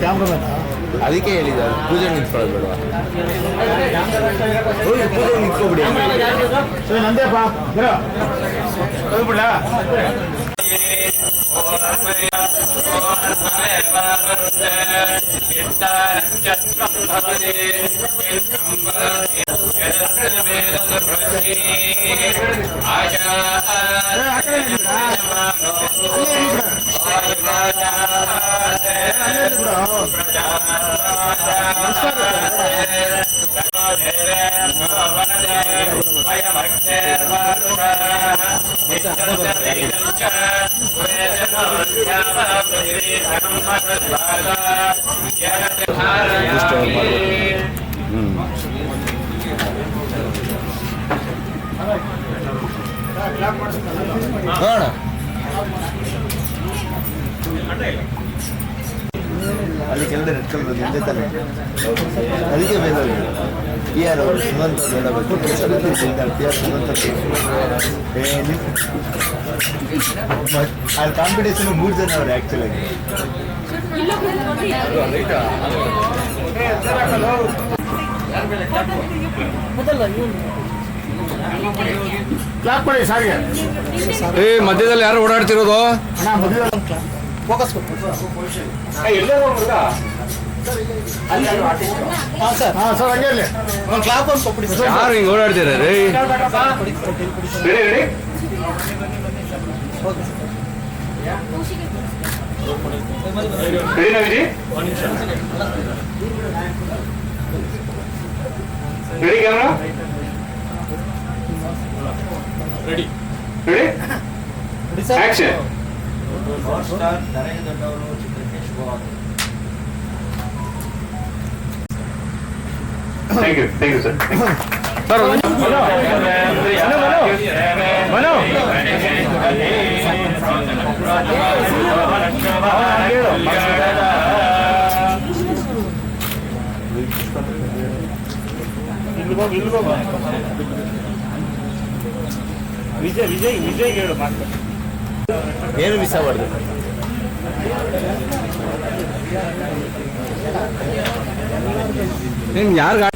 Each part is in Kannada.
ಕ್ಯಾಮ್ರಾಮನ್ ಅದಕ್ಕೆ ಹೇಳಿದ ಪೂಜೆ ನಿಂತ್ಕೊಳ್ಳೋದು ಬೇಡವಾ ಹೋಗಿ ಪೂಜೆ ನಿಂತ್ಕೊಬಿಡಿ. ಸರಿ ನಂದೇಪ್ಪ ಬರೋ Gracias. ನೋಡೋಣ ಅಲ್ಲಿ ಕೆಳಗಡೆ ರೆಡ್ ಕಲರ್ ಹಿಂದೆ ತಾನೆ. ಅದಕ್ಕೆ ಬೇಜಾರು ಪಿ ಆರ್ ಅವರು ಸುಮಂತ್ ಟಿ ಆರ್ ಸುಮಂತ್ ಅಲ್ಲಿ ಕಾಂಪಿಟೇಷನ್ ಮೂರು ಜನ ಅವ್ರೆ ಆ್ಯಕ್ಚುಲಾಗಿ ಕ್ಲಾಪ್ ಮಾಡಿ ಸಾರಿಗೆ ಏ ಮಧ್ಯದಲ್ಲಿ ಯಾರು ಓಡಾಡ್ತಿರೋದು? ಫೋಕಸ್ ಎಲ್ಲೇ ಹೋಗ್ಬಿಡ ಹಾಂ ಸರ್. ಹಾಂ ಸರ್ ಹಂಗೆ ಇರಲಿ. ಒಂದು ಕ್ಲಾಪ್ ಒಂದು ಕೊಟ್ಬಿಡಿ ಸರ್. ಯಾರು ಹಿಂಗ್ ಓಡಾಡ್ತೀರ ರೀ ready ready ready ನಾವಿಜಿ ready camera ready ready action thank you thank you sir sir Manu Vijay Vijay Vijay ಹೇಳು ಮಾತು ಏನು ಮಿಸ್ ಆಗಬಾರ್ದು ನಿಮ್ಗೆ ಯಾರು ಗಾಡಿ?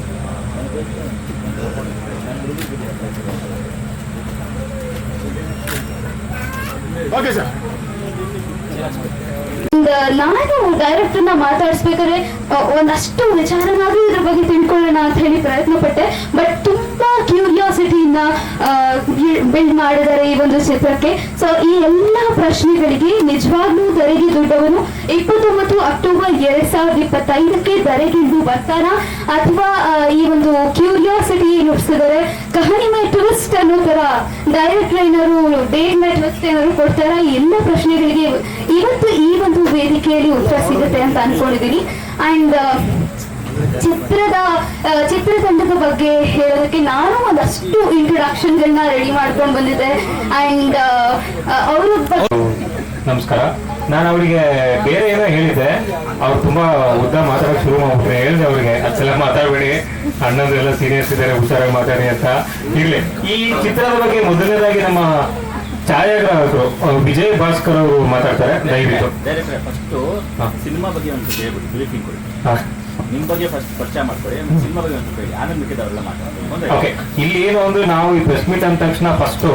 ಓಕೆ ಸರ್ ಒಂದ್, ನಾನು ಡೈರೆಕ್ಟರ್ನ ಮಾತಾಡಿಸ್ಬೇಕಾದ್ರೆ ಒಂದಷ್ಟು ವಿಚಾರನಾದ್ರೂ ಇದ್ರ ಬಗ್ಗೆ ತಿಳ್ಕೊಳ್ಳೋಣ ಅಂತ ಹೇಳಿ ಪ್ರಯತ್ನ ಪಟ್ಟೆ ಬಟ್ ತುಂಬಾ ಕ್ಯೂರಿಯಾಸಿಟಿಯಿಂದ ಬಿಲ್ಡ್ ಮಾಡಿದ್ದಾರೆ ಈ ಒಂದು ಚಿತ್ರಕ್ಕೆ ಸೊ ಈ ಎಲ್ಲ ಪ್ರಶ್ನೆಗಳಿಗೆ ನಿಜವಾಗ್ಲೂ ದರೆಗೆ ದುಡ್ಡವನು ಇಪ್ಪತ್ತೊಂಬತ್ತು ಅಕ್ಟೋಬರ್ ಎರಡ್ ಸಾವಿರದ ಇಪ್ಪತ್ತೈದಕ್ಕೆ ದರೆಗಿಂದು ಬರ್ತಾರ? ಅಥವಾ ಈ ಒಂದು ಕ್ಯೂರಿಯಾಸಿಟಿ ನುಡಿಸಿದರೆ ಕಹಾನಿ ಮೈ ಟ್ವಿಸ್ಟ್ ಅನ್ನೋ ತರ ಡೈರೆಕ್ಟರ್ ಏನಾದ್ರು ಡೇಟ್ ಮೈ ಟ್ವಿಸ್ಟ್ ಏನಾದ್ರು ಕೊಡ್ತಾರ? ಎಲ್ಲ ಪ್ರಶ್ನೆಗಳಿಗೆ ಇವತ್ತು ಈ ಒಂದು ವೇದಿಕೆಯಲ್ಲಿ ಉತ್ತರ ಸಿಗುತ್ತೆ ಅಂತ ಅನ್ಕೊಂಡಿದ್ದೀನಿ ಅಂಡ್ ಚಿತ್ರದ ಆ, ಚಿತ್ರತಂಡದ ಬಗ್ಗೆ ಹೇಳೋದಕ್ಕೆ ನಾನು ಒಂದಷ್ಟು ಇಂಟ್ರೊಡಕ್ಷನ್ಗಳನ್ನ ರೆಡಿ ಮಾಡ್ಕೊಂಡು ಬಂದಿದ್ದೆ. ಅಂಡ್ ಅವರ ನಮಸ್ಕಾರ. ನಾನು ಅವರಿಗೆ ಬೇರೆ ಏನೋ ಹೇಳಿದ್ದೆ. ಅವ್ರು ತುಂಬಾ ಉದ್ದ ಮಾತಾಡೋಕೆ ಶುರು ಮಾಡ್ಬಿಟ್ರೆ. ಹೇಳಿದೆ ಅವ್ರಿಗೆ ಅಚ್ಚೆಲ್ಲ ಮಾತಾಡಬೇಡಿ. ಅಣ್ಣಂದ್ರೆಲ್ಲ ಸೀನಿಯರ್ಸ್ ಇದ್ದಾರೆ ಹುಷಾರಾಗಿ ಮಾತಾಡಿ ಅಂತ. ಇರ್ಲಿ. ಈ ಚಿತ್ರದ ಬಗ್ಗೆ ಮೊದಲನೇದಾಗಿ ನಮ್ಮ ಛಾಯಾಗ್ರಾಹಕರು ವಿಜಯ್ ಭಾಸ್ಕರ್ ಅವರು ಮಾತಾಡ್ತಾರೆ. ದಯವಿಟ್ಟು. ಫಸ್ಟ್ ಸಿನಿಮಾ ಬಗ್ಗೆ ಒಂದು ಬ್ರೀಫಿಂಗ್ ಕೊಡಿ. ಬಗ್ಗೆ ಫಸ್ಟ್ ಪರಿಚಯ ಮಾಡ್ಕೊಳ್ಳಿ ಸಿನಿಮಾ ಬಗ್ಗೆ ಒಂದು ಹೇಳಿ ಮಿಕ್ಕಿದವರೆಲ್ಲ ಮಾತಾಡೋದು. ಓಕೆ. ಇಲ್ಲಿ ಏನು ಅಂದ್ರೆ ನಾವು ಈ ಪ್ರೆಸ್ ಮೀಟ್ ಅಂದ ತಕ್ಷಣ ಫಸ್ಟ್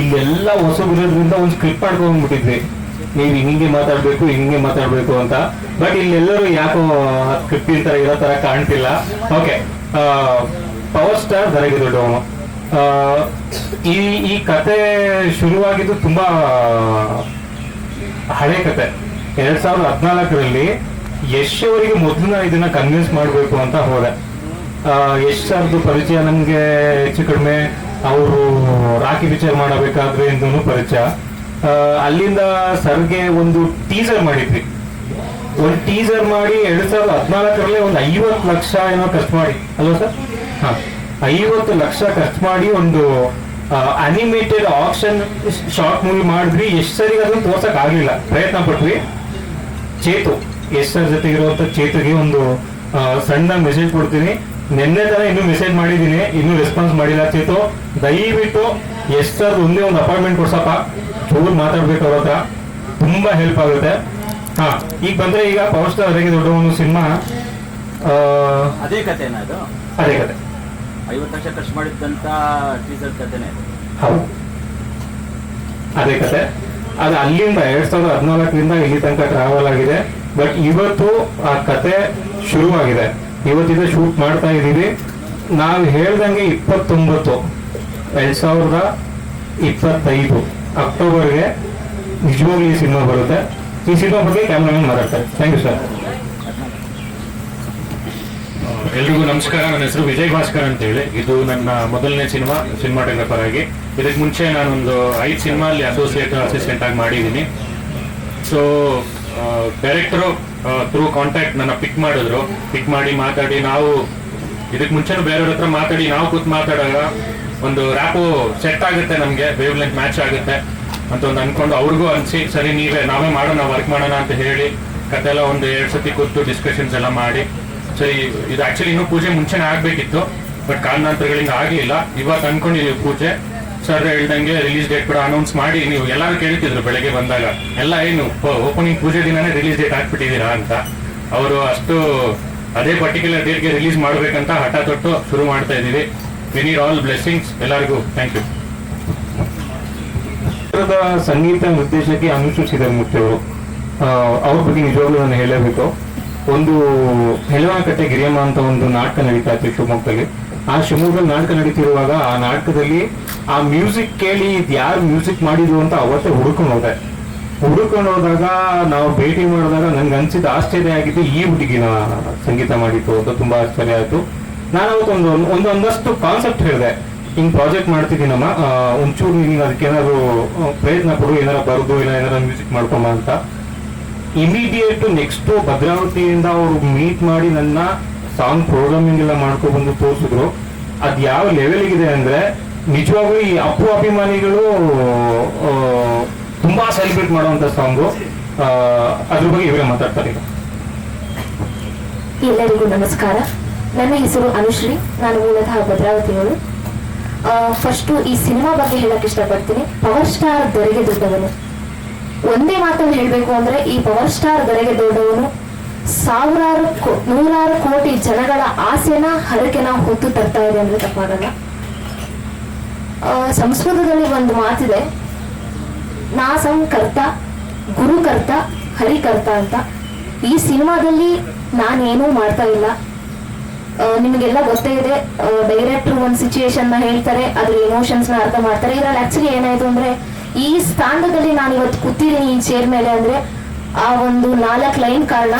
ಇಲ್ಲೆಲ್ಲ ಹೊಸಬಿರೋದ್ರಿಂದ ಒಂದು ಸ್ಕ್ರಿಪ್ಟ್ ಮಾಡ್ಕೊಂಡ್ಬಿಟ್ಟಿದ್ವಿ. ನೀವು ಹಿಂಗೆ ಮಾತಾಡ್ಬೇಕು ಹಿಂಗೆ ಮಾತಾಡ್ಬೇಕು ಅಂತ. ಬಟ್ ಇಲ್ಲೆಲ್ಲರೂ ಯಾಕೋ ಸ್ಕ್ರಿಪ್ಟ್ ತರ ಇರೋ ತರ ಕಾಣ್ತಿಲ್ಲ. ಓಕೆ ಪವರ್ ಸ್ಟಾರ್ ದರಗಿ ದೊಡ್ಡವನು ಆ, ಈ ಈ ಕತೆ ಶುರುವಾಗಿದ್ದು ತುಂಬಾ ಹಳೆ ಕತೆ. ಎರಡ್ ಸಾವಿರದ ಹದಿನಾಲ್ಕರಲ್ಲಿ ಯಶ್ ಅವರಿಗೆ ಮೊದಲು ನಾನು ಇದನ್ನ ಕನ್ವಿನ್ಸ್ ಮಾಡಬೇಕು ಅಂತ ಹೋದೆ. ಯಶ್ ಸರ್ದು ಪರಿಚಯ ನಮಗೆ ಹೆಚ್ಚು ಕಡಿಮೆ ಅವರು ರಾಕಿ ಪಿಕ್ಚರ್ ಮಾಡಬೇಕಾದ್ರೆ ಎಂದೂ ಪರಿಚಯ. ಅಲ್ಲಿಂದ ಸರ್ಗೆ ಒಂದು ಟೀಸರ್ ಮಾಡಿದ್ವಿ. ಒಂದು ಟೀಸರ್ ಮಾಡಿ ಎರಡ್ ಸಾವಿರದ ಹದಿನಾಲ್ಕರಲ್ಲೇ ಒಂದು ಐವತ್ತು ಲಕ್ಷ ಏನೋ ಖರ್ಚು ಮಾಡಿ. ಅಲ್ವಾ ಸರ್? ಹಾ, ಐವತ್ತು ಲಕ್ಷ ಖರ್ಚು ಮಾಡಿ ಒಂದು ಅನಿಮೇಟೆಡ್ ಆಪ್ಷನ್ ಶಾರ್ಟ್ ಮೂವಿ ಮಾಡಿದ್ವಿ. ಎಷ್ಟು ಸರಿಗೆ ಅದನ್ನು ತೋರ್ಸಕ್ ಆಗ್ಲಿಲ್ಲ. ಪ್ರಯತ್ನ ಪಟ್ವಿ. ಚೇತು, ಎಸ್ ಸರ್ ಜೊತೆ ಇರುವಂತ ಚೇತುಗೆ ಒಂದು ಸಣ್ಣ ಮೆಸೇಜ್ ಕೊಡ್ತೀನಿ. ನಿನ್ನೆ ತರ ಇನ್ನೂ ಮೆಸೇಜ್ ಮಾಡಿದ್ದೀನಿ ಇನ್ನೂ ರೆಸ್ಪಾನ್ಸ್ ಮಾಡಿಲ್ಲ ಚೇತು. ದಯವಿಟ್ಟು ಸರ್ ಒಂದೇ ಒಂದು ಅಪಾಯಿಂಟ್ಮೆಂಟ್ ಕೊಡ್ಸಪ್ಪ. ಚೂರು ಮಾತಾಡ್ಬೇಕು ಅವ್ರ ಹತ್ರ. ತುಂಬಾ ಹೆಲ್ಪ್ ಆಗುತ್ತೆ. ಹಾ ಈಗ ಬಂದ್ರೆ ಈಗ ಪವರ್ ಸ್ಟಾರ್ ದೊಡ್ಡ ಒಂದು ಸಿನಿಮಾ. ಅದೇ ಕತೆ ಅದು? ಅದೇ ಕತೆ ಐವತ್ತು ಲಕ್ಷ ಖರ್ಚು ಮಾಡಿದ್ದಂತ ಟೀಸರ್ ಕತೆನೇ ಹೌದು. ಅದೇ ಕತೆ ಅದು ಅಲ್ಲಿಂದ ಎರಡ್ ಸಾವಿರದ ಹದಿನಾಲ್ಕರಿಂದ ಇಲ್ಲಿ ತನಕ ಟ್ರಾವೆಲ್ ಆಗಿದೆ. ಬಟ್ ಇವತ್ತು ಆ ಕತೆ ಶುರುವಾಗಿದೆ. ಇವತ್ತಿಂದ ಶೂಟ್ ಮಾಡ್ತಾ ಇದ್ದೀವಿ. ನಾವು ಹೇಳ್ದಂಗೆ ಇಪ್ಪತ್ತೊಂಬತ್ತು. ಎರಡ್ ಸಾವಿರದ ಇಪ್ಪತ್ತೈದು. ಅಕ್ಟೋಬರ್ಗೆ ನಿಜವಾಗ್ಲೂ ಈ ಸಿನಿಮಾ ಬರುತ್ತೆ. ಈ ಸಿನಿಮಾ ಬಗ್ಗೆ ಕ್ಯಾಮ್ರಾಮನ್ ಮಾತಾಡ್ತಾರೆ. ಥ್ಯಾಂಕ್ ಯು ಸರ್ ಎಲ್ರಿಗೂ ನಮಸ್ಕಾರ. ನನ್ನ ಹೆಸರು ವಿಜಯ್ ಭಾಸ್ಕರ್ ಅಂತ ಹೇಳಿ ಇದು ನನ್ನ ಮೊದಲನೇ ಸಿನಿಮಾ ಸಿನಿಮಾಟೋಗ್ರಫರ್ ಆಗಿ ಇದಕ್ಕೆ ಮುಂಚೆ ನಾನೊಂದು ಐದು ಸಿನಿಮಾ ಅಲ್ಲಿ ಅಸೋಸಿಯೇಟ್ ಅಸಿಸ್ಟೆಂಟ್ ಆಗಿ ಮಾಡಿದ್ದೀನಿ. ಸೊ ಡೈರೆಕ್ಟರು ಥ್ರೂ ಕಾಂಟ್ಯಾಕ್ಟ್ ನನ್ನ ಪಿಕ್ ಮಾಡಿದ್ರು. ಪಿಕ್ ಮಾಡಿ ಮಾತಾಡಿ, ನಾವು ಇದಕ್ಕೆ ಮುಂಚೆನೂ ಬೇರೆಯವ್ರ ಹತ್ರ ಮಾತಾಡಿ, ನಾವು ಕೂತ್ ಮಾತಾಡೋಣ ಒಂದು ರ್ಯಾಪು ಸೆಟ್ ಆಗುತ್ತೆ ನಮಗೆ ವೇವ್ ಲೆಂತ್ ಮ್ಯಾಚ್ ಆಗುತ್ತೆ ಅಂತ ಒಂದು ಅನ್ಕೊಂಡು ಅವ್ರಿಗೂ ಅನಿಸಿ, ಸರಿ, ನೀವೇ, ನಾವೇ ಮಾಡೋಣ ವರ್ಕ್ ಮಾಡೋಣ ಅಂತ ಹೇಳಿ ಕತೆ ಎಲ್ಲ ಒಂದು ಎರಡು ಸತಿ ಕೂತು ಡಿಸ್ಕಷನ್ಸ್ ಎಲ್ಲ ಮಾಡಿ. ಸರಿ, ಇದು ಆಕ್ಚುಲಿ ಇನ್ನೂ ಪೂಜೆ ಮುಂಚೆನೇ ಆಗಬೇಕಿತ್ತು ಬಟ್ ಕಾರಣಾಂತರಗಳಿಂದ ಆಗಲಿಲ್ಲ. ಇವತ್ತು ಅನ್ಕೊಂಡಿದೀವಿ ಪೂಜೆ. ಸರ್ ಹೇಳ್ದಂಗೆ ರಿಲೀಸ್ ಡೇಟ್ ಕೂಡ ಅನೌನ್ಸ್ ಮಾಡಿ ನೀವು ಎಲ್ಲರೂ ಕೇಳ್ತಿದ್ರು ಬೆಳಗ್ಗೆ ಬಂದಾಗ. ಎಲ್ಲ ಏನು ಓಪನಿಂಗ್ ಪೂಜೆ ದಿನನೇ ರಿಲೀಸ್ ಡೇಟ್ ಹಾಕ್ಬಿಟ್ಟಿದ್ದೀರಾ ಅಂತ. ಅವರು ಅಷ್ಟು ಅದೇ ಪರ್ಟಿಕ್ಯುಲರ್ ಡೇಟ್ಗೆ ರಿಲೀಸ್ ಮಾಡ್ಬೇಕಂತ ಹಠ ತೊಟ್ಟು ಶುರು ಮಾಡ್ತಾ ಇದೀವಿ ವಿ ಆಲ್ ಬ್ಲೆಸ್ಸಿಂಗ್ಸ್ ಎಲ್ಲರಿಗೂ ಥ್ಯಾಂಕ್ ಯು ಸಂಗೀತ ನಿರ್ದೇಶಕಿ ಅನುಷು ಮುಖ್ಯವರು ಅವರು ಬಗ್ಗೆ ನಿಜವಾಗ್ಲೂ ನಾನು ಹೇಳಬೇಕು. ಒಂದು ಹೆಲವನಕಟ್ಟೆ ಗಿರಿಯಮ್ಮ ಅಂತ ಒಂದು ನಾಟಕ ನಡೀತಾ ಇತ್ತು ಶಿವಮೊಗ್ಗದಲ್ಲಿ. ಆ ಶಿವಮೊಗ್ಗದಲ್ಲಿ ನಾಟಕ ನಡೀತಿರುವಾಗ ಆ ನಾಟಕದಲ್ಲಿ ಆ ಮ್ಯೂಸಿಕ್ ಕೇಳಿ ಇದು ಯಾರು ಮ್ಯೂಸಿಕ್ ಮಾಡಿದ್ರು ಅಂತ ಅವತ್ತೇ ಹುಡುಕೊಂಡು ಹೋದೆ. ಹುಡುಕೊಂಡು ಹೋದಾಗ ನಾವು ಭೇಟಿ ಮಾಡಿದಾಗ ನನ್ಗೆ ಅನ್ಸಿದ ಆಶ್ಚರ್ಯ ಆಗಿದ್ದು ಈ ಹುಡುಗಿನ ಸಂಗೀತ ಮಾಡಿತ್ತು ಅಂತ ತುಂಬಾ ಆಶ್ಚರ್ಯ ಆಯ್ತು. ನಾನು ಅವತ್ತೊಂದು ಒಂದು ಒಂದು ಒಂದಷ್ಟು ಕಾನ್ಸೆಪ್ಟ್ ಹೇಳಿದೆ. ಹಿಂಗ್ ಪ್ರಾಜೆಕ್ಟ್ ಮಾಡ್ತಿದ್ದೀನಮ್ಮ ಒಂಚೂರು ನಿನ್ಗೆ ಅದಕ್ಕೆ ಏನಾದ್ರು ಪ್ರಯತ್ನ ಕೊಡು, ಏನಾರ ಬರೆದು, ಇಲ್ಲ ಏನಾರ ಮ್ಯೂಸಿಕ್ ಮಾಡ್ಕೊಂಬ ಅಂತ. ಇಮಿಡಿಯೇಟ್ ನೆಕ್ಸ್ಟ್ ಭದ್ರಾವತಿಯಿಂದ ಅವರು ಮೀಟ್ ಮಾಡಿ ನನ್ನ ಸಾಂಗ್ ಪ್ರೋಗ್ರಾಮಿಂಗ್ ಎಲ್ಲ ಮಾಡ್ಕೊ ಬಂದು ತೋರಿಸಿದ್ರು. ಅದ್ ಯಾವ ಲೆವೆಲ್ಗಿದೆ ಅಂದ್ರೆ, ನಿಜವಾಗ್ಲೂ ಈ ಅಪ್ಪು ಅಭಿಮಾನಿಗಳು ತುಂಬಾ ಸೆಲೆಬ್ರೇಟ್ ಮಾಡುವಂತ ಸಾಂಗು ಅದ್ರ ಬಗ್ಗೆ ಇವರೇ ಮಾತಾಡ್ತಾರೆ ಎಲ್ಲರಿಗೂ ನಮಸ್ಕಾರ. ನನ್ನ ಹೆಸರು ಅನುಶ್ರೀ. ನಾನು ಮೂಲತಃ ಭದ್ರಾವತಿಯವರು. ಫಸ್ಟು ಈ ಸಿನಿಮಾ ಬಗ್ಗೆ ಹೇಳಕ್ ಇಷ್ಟಪಡ್ತೀನಿ. ಪವರ್ ಸ್ಟಾರ್ ದೊರೆಗೆ ದೊಡ್ಡವನು. ಒಂದೇ ಮಾತನ್ನು ಹೇಳಬೇಕು ಅಂದ್ರೆ, ಈ ಪವರ್ ಸ್ಟಾರ್ ದೊರೆಗೆ ದೊಡ್ಡವನು ಸಾವಿರಾರು ನೂರಾರು ಕೋಟಿ ಜನಗಳ ಆಸೆನ ಹರಕೆನ ಹೊತ್ತು ತರ್ತಾ ಇದೆ ಅಂದ್ರೆ ತಪ್ಪಾಗಲ್ಲ. ಸಂಸ್ಕೃತದಲ್ಲಿ ಒಂದು ಮಾತಿದೆ ನಾ ಸಂಕರ್ತ ಗುರುಕರ್ತ ಹರಿಕರ್ತ ಅಂತ. ಈ ಸಿನಿಮಾದಲ್ಲಿ ನಾನೇನೂ ಮಾಡ್ತಾ ಇಲ್ಲ. ನಿಮಗೆಲ್ಲ ಗೊತ್ತೇ ಇದೆ ಡೈರೆಕ್ಟರ್ ಒಂದು ಸಿಚುಯೇಷನ್ನ ಹೇಳ್ತಾರೆ ಅದ್ರ ಇಮೋಷನ್ಸ್ನ ಅರ್ಥ ಮಾಡ್ತಾರೆ. ಇದ್ರಲ್ಲಿ ಆಕ್ಚುಲಿ ಏನಾಯ್ತು ಅಂದ್ರೆ, ಈ ಸ್ಥಾನದಲ್ಲಿ ನಾನು ಇವತ್ತು ಕೂತಿದ್ದೀನಿ ಈ ಚೇರ್ ಮೇಲೆ ಅಂದ್ರೆ, ಆ ಒಂದು ನಾಲ್ಕು ಲೈನ್ ಕಾರಣ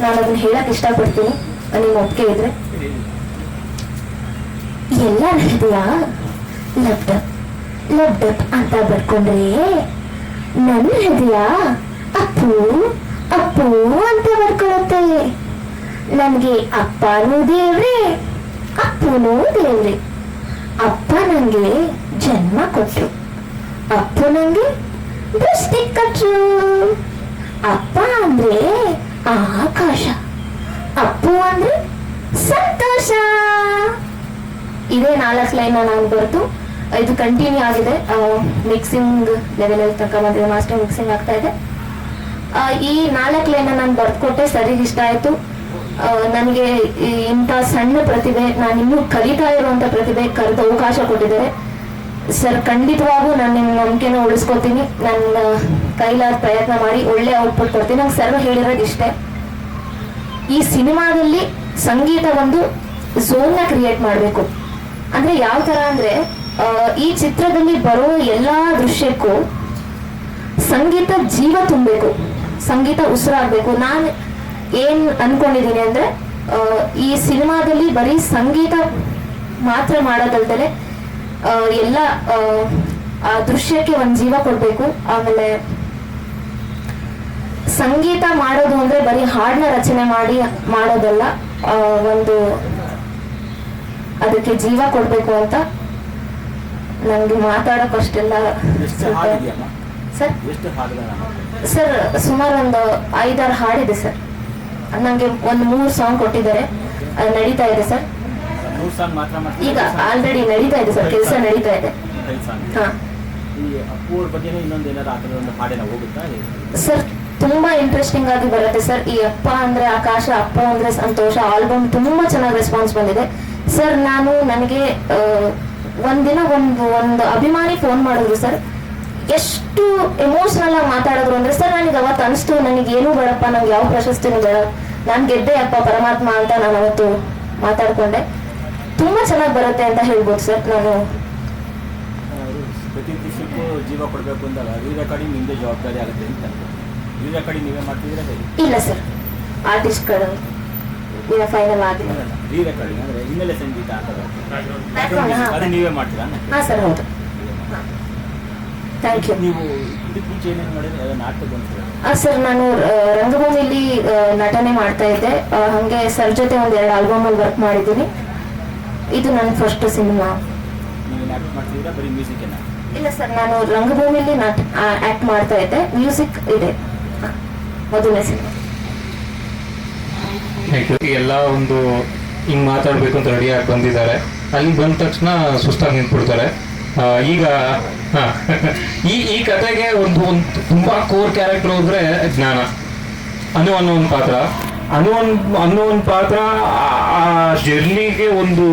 ನಾನು ಅದನ್ನ ಹೇಳಕ್ ಇಷ್ಟಪಡ್ತೀನಿ. ನಿಮ್ಮ ಒಪ್ಪಿಗೆ ಇದ್ರೆ. ಎಲ್ಲ ಹೃದಯ ಲಬ್ಡಪ್ ಲಬ್ಡಪ್ ಅಂತ ಬರ್ಕೊಂಡ್ರೆ ನನ್ನ ಹೃದಯ ಅಪ್ಪು ಅಪ್ಪು ಅಂತ ಬರ್ಕೊಳತ್ತೆ ನನ್ಗೆ ಅಪ್ಪನೂ ದೇವ್ರೆ ಅಪ್ಪನೂ ದೇವ್ರೆ ಅಪ್ಪ ನಂಗೆ ಜನ್ಮ ಕೊಟ್ರು. ಅಪ್ಪು ನಂಗೆ ದೃಷ್ಟಿ ಕಟ್ರು. ಅಪ್ಪ ಅಂದ್ರೆ ಆಕಾಶ. ಅಪ್ಪು ಅಂದ್ರೆ ಸಂತೋಷ. ಇದೇ ನಾಲ್ಕು ಲೈನ್ ನಾನು ಬರೆದು, ಇದು ಕಂಟಿನ್ಯೂ ಆಗಿದೆ. ಮಿಕ್ಸಿಂಗ್ ಲೆವೆಲ್ ತನಕ ಬಂದಿದೆ ಮಾಸ್ಟರ್ ಮಿಕ್ಸಿಂಗ್ ಆಗ್ತಾ ಇದೆ. ಈ ನಾಲ್ಕು ಲೈನ್ ನಾನು ಬರ್ಕೊಟ್ಟೆ ಸರಿ ಇಷ್ಟ ಆಯ್ತು. ನನಗೆ ಇಂಥ ಸಣ್ಣ ಪ್ರತಿಭೆ, ನಾನು ಇನ್ನೂ ಕಲಿತಾ ಇರುವಂತ ಪ್ರತಿಭೆ ಕರೆದ ಅವಕಾಶ ಕೊಟ್ಟಿದ್ದಾರೆ. ಸರ್ ಖಂಡಿತವಾಗೂ ನಾನು ನಿಮ್ಮ ನಂಬಿಕೆನ ಉಳಿಸ್ಕೊತೀನಿ. ನನ್ನ ಕೈಲಾದ ಪ್ರಯತ್ನ ಮಾಡಿ ಒಳ್ಳೆ ಔಟ್ಪುಟ್ ಕೊಡ್ತೀನಿ. ನಂಗೆ ಸರ್ವ ಹೇಳಿರೋದು ಇಷ್ಟೇ. ಈ ಸಿನಿಮಾದಲ್ಲಿ ಸಂಗೀತ ಒಂದು ಝೋನ್ನ ಕ್ರಿಯೇಟ್ ಮಾಡಬೇಕು. ಅಂದ್ರೆ ಯಾವ ತರ ಅಂದ್ರೆ ಈ ಚಿತ್ರದಲ್ಲಿ ಬರೋ ಎಲ್ಲಾ ದೃಶ್ಯಕ್ಕೂ ಸಂಗೀತ ಜೀವ ತುಂಬಬೇಕು. ಸಂಗೀತ ಉಸಿರಾಗಬೇಕು ನಾನು ಏನ್ ಅನ್ಕೊಂಡಿದ್ದೀನಿ ಅಂದ್ರೆ ಈ ಸಿನಿಮಾದಲ್ಲಿ ಬರೀ ಸಂಗೀತ ಮಾತ್ರ ಮಾಡೋದಲ್ದಲೆ ಎಲ್ಲ ಆ ದೃಶ್ಯಕ್ಕೆ ಒಂದು ಜೀವ ಕೊಡಬೇಕು. ಆಮೇಲೆ ಸಂಗೀತ ಮಾಡೋದು ಅಂದ್ರೆ ಬರೀ ಹಾಡನ್ನ ರಚನೆ ಮಾಡಿ ಮಾಡೋದಲ್ಲ ಒಂದು ಅದಕ್ಕೆ ಜೀವ ಕೊಡ್ಬೇಕು ಅಂತ ನಂಗೆ ಮಾತಾಡೋಕಷ್ಟೆಲ್ಲ ಸರ್? ಸರ್ ಸುಮಾರು ಒಂದು ಐದಾರು ಹಾಡಿದೆ ಸರ್. ನಂಗೆ ಒಂದು ಮೂರು ಸಾಂಗ್ ಕೊಟ್ಟಿದ್ದಾರೆ. ಅದು ನಡೀತಾ ಇದೆ ಸರ್. ಈಗ ಆಲ್ರೆಡಿ ನಡೀತಾ ಇದೆ ಸರ್ ಕೆಲಸ ನಡೀತಾ ಇದೆ. ಸರ್ ತುಂಬಾ ಇಂಟ್ರೆಸ್ಟಿಂಗ್ ಆಗಿ ಬರುತ್ತೆ ಸರ್. ಈ ಅಪ್ಪ ಅಂದ್ರೆ ಆಕಾಶ, ಅಪ್ಪ ಅಂದ್ರೆ ಸಂತೋಷ ಆಲ್ಬಮ್ ತುಂಬಾ ಚೆನ್ನಾಗಿ ರೆಸ್ಪಾನ್ಸ್ ಬಂದಿದೆ. ಸರ್ ನಾನು ನನಗೆ ಒಂದಿನ ಒಂದು ಒಂದು ಅಭಿಮಾನಿ ಫೋನ್ ಮಾಡಿದ್ರು ಸರ್. ಎಷ್ಟು ಎಮೋಷನಲ್ ಆಗಿ ಮಾತಾಡಿದ್ರು ಅಂದ್ರೆ, ಸರ್, ನನಗೆ ಅವತ್ತು ಅನಿಸ್ತು, ನನಗೆ ಏನು ಬೇಡಪ್ಪ, ನಂಗೆ ಯಾವ ಪ್ರಶಸ್ತಿನೂ ಬೇಡ. ನಾನು ಗೆದ್ದೆ ಅಪ್ಪ, ಪರಮಾತ್ಮ ಅಂತ ನಾನು ಅವತ್ತು ಮಾತಾಡ್ಕೊಂಡೆ. ತುಂಬಾ ಚೆನ್ನಾಗಿ ಬರುತ್ತೆ ಅಂತ ಹೇಳ್ಬೋದು ಸರ್ ನಾನು. ಪ್ರತಿ ಜೀವ ಕೊಡಬೇಕು ಅಂದಾಗ ಈ ರೆಕಾರ್ಡಿಂಗ್ ನಿಮ್ಮದೇ ಜವಾಬ್ದಾರಿ ಆಗುತ್ತೆ ಅಂತ. ರೀ ರೆಕಾರ್ಡಿಂಗ್ ನೀವೇ ಮಾಡ್ತಿದ್ದೀರಾ ಹೇಗೆ ಇಲ್ಲ ಸರ್. ಆರ್ಟಿಸ್ಟ್ಗಳು ಫೈನಲ್ ಆಗಿಲ್ಲ ಅಂದರೆ ಹಿನ್ನೆಲೆ ಸಂಗೀತ ಅಂತ ಹಾ. ಅದು ನೀವೇ ಮಾಡ್ತೀರಾ ಹಾ ಸರ್ ಹೌದು. ಥ್ಯಾಂಕ್ ಯು ನೀವು ಇದಕ್ಕೆ ಮುಂಚೆ ಏನೇನು ಮಾಡಿದ್ರೆ ನಾಟಕ ಬಂತು ಆ, ಸರ್ ನಾನು ರಂಗಭೂಮಿಲಿ ನಟನೆ ಮಾಡ್ತಾ ಇದ್ದೆ. ಹಾಗೆ ಸರ್ ಜೊತೆ ಒಂದ್ ಎರಡು ಆಲ್ಬಮ್ ಅಲ್ಲಿ ವರ್ಕ್ ಮಾಡಿದ್ದೀನಿ. ಇದು ನನ್ನ ಫಸ್ಟ್ ಸಿನಿಮಾ ನೀವು ಆ್ಯಕ್ಟ್ ಮಾಡ್ತಿದ್ದೀರಾ? ಬರೀ ಮ್ಯೂಸಿಕ್ಕೇನ ಇಲ್ಲ ಸರ್ ನಾನು ರಂಗಭೂಮಿಲಿ ಆಕ್ಟ್ ಮಾಡ್ತಾ ಇದ್ದೆ. ಮ್ಯೂಸಿಕ್ ಇದೆ. ಹ, ಮೊದಲನೇ ಸಿನಿಮಾ. ಥ್ಯಾಂಕ್ ಎಲ್ಲ ಒಂದು ಹಿಂಗ್ ಮಾತಾಡ್ಬೇಕು ಅಂತ ರೆಡಿ ಆಗಿ ಬಂದಿದ್ದಾರೆ. ಅಲ್ಲಿ ಬಂದ ತಕ್ಷಣ ಸುಸ್ತಾಗಿ ನಿಂತ್ಬಿಡ್ತಾರೆ. ಈಗ ಈ ಈ ಕತೆಗೆ ಒಂದು ತುಂಬಾ ಕೋರ್ ಕ್ಯಾರೆಕ್ಟರ್ ಹೋದ್ರೆ ಜ್ಞಾನ. ಅನು ಅನ್ನೋ ಒಂದು ಪಾತ್ರ. ಅನು ಒಂದು ಅನ್ನೋ ಒಂದು ಪಾತ್ರ ಆ- ಆ ಜರ್ನಿಗೆ ಒಂದು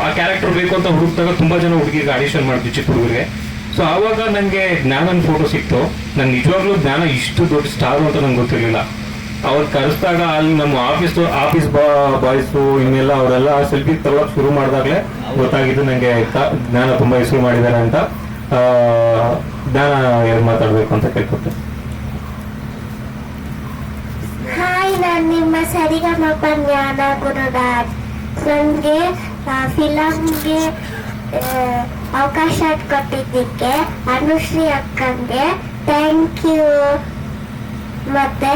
ಆ ಕ್ಯಾರೆಕ್ಟರ್ ಬೇಕು ಅಂತ ಹುಡುಕ್ದಾಗ ತುಂಬಾ ಜನ ಹುಡುಗಿಗೆ ಆಡಿಷನ್ ಮಾಡಿದ್ವಿ ಚಿಕ್ಕ ಹುಡುಗರಿಗೆ ಸೊ ಆವಾಗ ನನಗೆ ಜ್ಞಾನನ ಫೋಟೋ ಸಿಕ್ತು. ನಂಗೆ ನಿಜವಾಗ್ಲೂ ಜ್ಞಾನ ಇಷ್ಟು ದೊಡ್ಡ ಸ್ಟಾರ್ ಅಂತ ನಂಗೆ ಗೊತ್ತಿರಲಿಲ್ಲ. ಅವ್ರು ಕರೆಸ್ದಾಗ ಅಲ್ಲಿ ನಮ್ಮ ಆಫೀಸ್ ಆಫೀಸ್ ಬಾಯ್ಸು ಇನ್ನೆಲ್ಲ ಅವರೆಲ್ಲ ಸೆಲ್ಫಿ ತಗೊಳಕ್ ಶುರು ಮಾಡಿದಾಗಲೇ ಗೊತ್ತಾಗಿದ್ದು ನನಗೆ ಜ್ಞಾನ ತುಂಬಾ ಹೆಸರು ಮಾಡಿದ್ದಾರೆ ಅಂತ. ಜ್ಞಾನ ಏನು ಮಾತಾಡಬೇಕು ಅಂತ ಕೇಳ್ಕೊಟ್ಟೆ ಹಾಯ್ ನಾನು ನಿಮ್ಮ ಸರಿಗಮಪ ಜ್ಞಾನ ಗುರುರಾಜ್ ನನಗೆ ಫಿಲಮ್ಗೆ ಅವಕಾಶ ಕೊಟ್ಟಿದ್ದಕ್ಕೆ ಅನುಶ್ರೀ ಅಕ್ಕಂಗೆ ಥ್ಯಾಂಕ್ ಯು ಮತ್ತೆ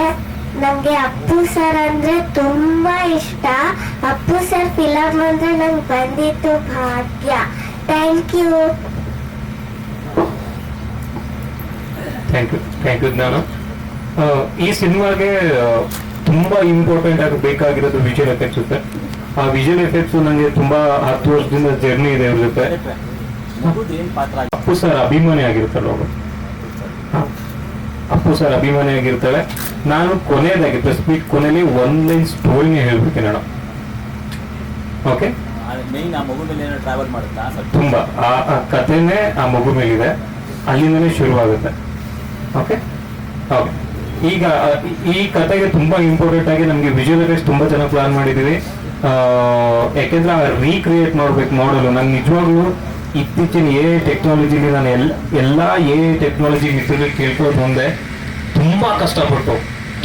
ನನಗೆ ಅಪ್ಪು ಸರ್ ಅಂದ್ರೆ ತುಂಬಾ ಇಷ್ಟ. ಅಪ್ಪು ಸರ್ ಫಿಲಮ್ ಅಂದ್ರೆ ನಂಗೆ ಬಂದಿತ್ತು ಭಾಗ್ಯ. Thank you thank you thank you ಆ, ಈ ಸಿನಿಮಾಗೆ ತುಂಬಾ ಇಂಪಾರ್ಟೆಂಟ್ ಆಗಿ ಬೇಕಾಗಿರೋದು ವಿಜುವಲ್ ಎಫೆಕ್ಟ್ಸ್ ಆ ವಿಜುವಲ್ ಎಫೆಕ್ಟ್ಸ್ ನನಗೆ ತುಂಬಾ ಹತ್ತು ವರ್ಷದಿಂದ ಜರ್ನಿ ಇದೆ ಅವ್ರ ಜೊತೆ. ಪಾತ್ರ ಅಪ್ಪು ಸರ್ ಅಭಿಮಾನಿ ಆಗಿರ್ತಾರೆ ಅವರು ಅಪ್ಪು ಸರ್ ಅಭಿಮಾನಿ ಆಗಿರ್ತಾಳೆ. ನಾನು ಕೊನೆಯದಾಗಿ ಪ್ರೆಸ್ ಮೀಟ್ ಕೊನೆಯಲ್ಲಿ ಒನ್ ಲೈನ್ ಸ್ಟೋರಿನೇ ಹೇಳ್ಬೇಕು ನಾನು ಓಕೆ ಟ್ರಾವೆಲ್ ತುಂಬಾ. ಆ ಕಥೆನೇ ಆ ಮಗು ಮೇಲಿದೆ. ಅಲ್ಲಿಂದನೇ ಶುರುವಾಗುತ್ತೆ. ಓಕೆ ಓಕೆ ಈಗ ಈ- ಕಥೆಗೆ ತುಂಬಾ ಇಂಪಾರ್ಟೆಂಟ್ ಆಗಿ ನಮಗೆ ಎಫೆಕ್ಟ್ಸ್ ತುಂಬಾ ಚೆನ್ನಾಗಿ ಪ್ಲಾನ್ ಮಾಡಿದೀವಿ ಯಾಕೆಂದ್ರೆ ರೀಕ್ರಿಯೇಟ್ ಮಾಡ್ಬೇಕು ಮಾಡಲು ನಂಗೆ ನಿಜವಾಗ್ಲೂ ಇತ್ತೀಚಿನ ಎ ಟೆಕ್ನಾಲಜಿಲಿ ನಾನು ಎಲ್ಲ ಎಲ್ಲ ಎ ಟೆಕ್ನಾಲಜಿ ಮಿತ್ರರಿಗೆ ಕೇಳ್ಕೊಂಡು ಬಂದೆ ತುಂಬಾ ಕಷ್ಟಪಟ್ಟು,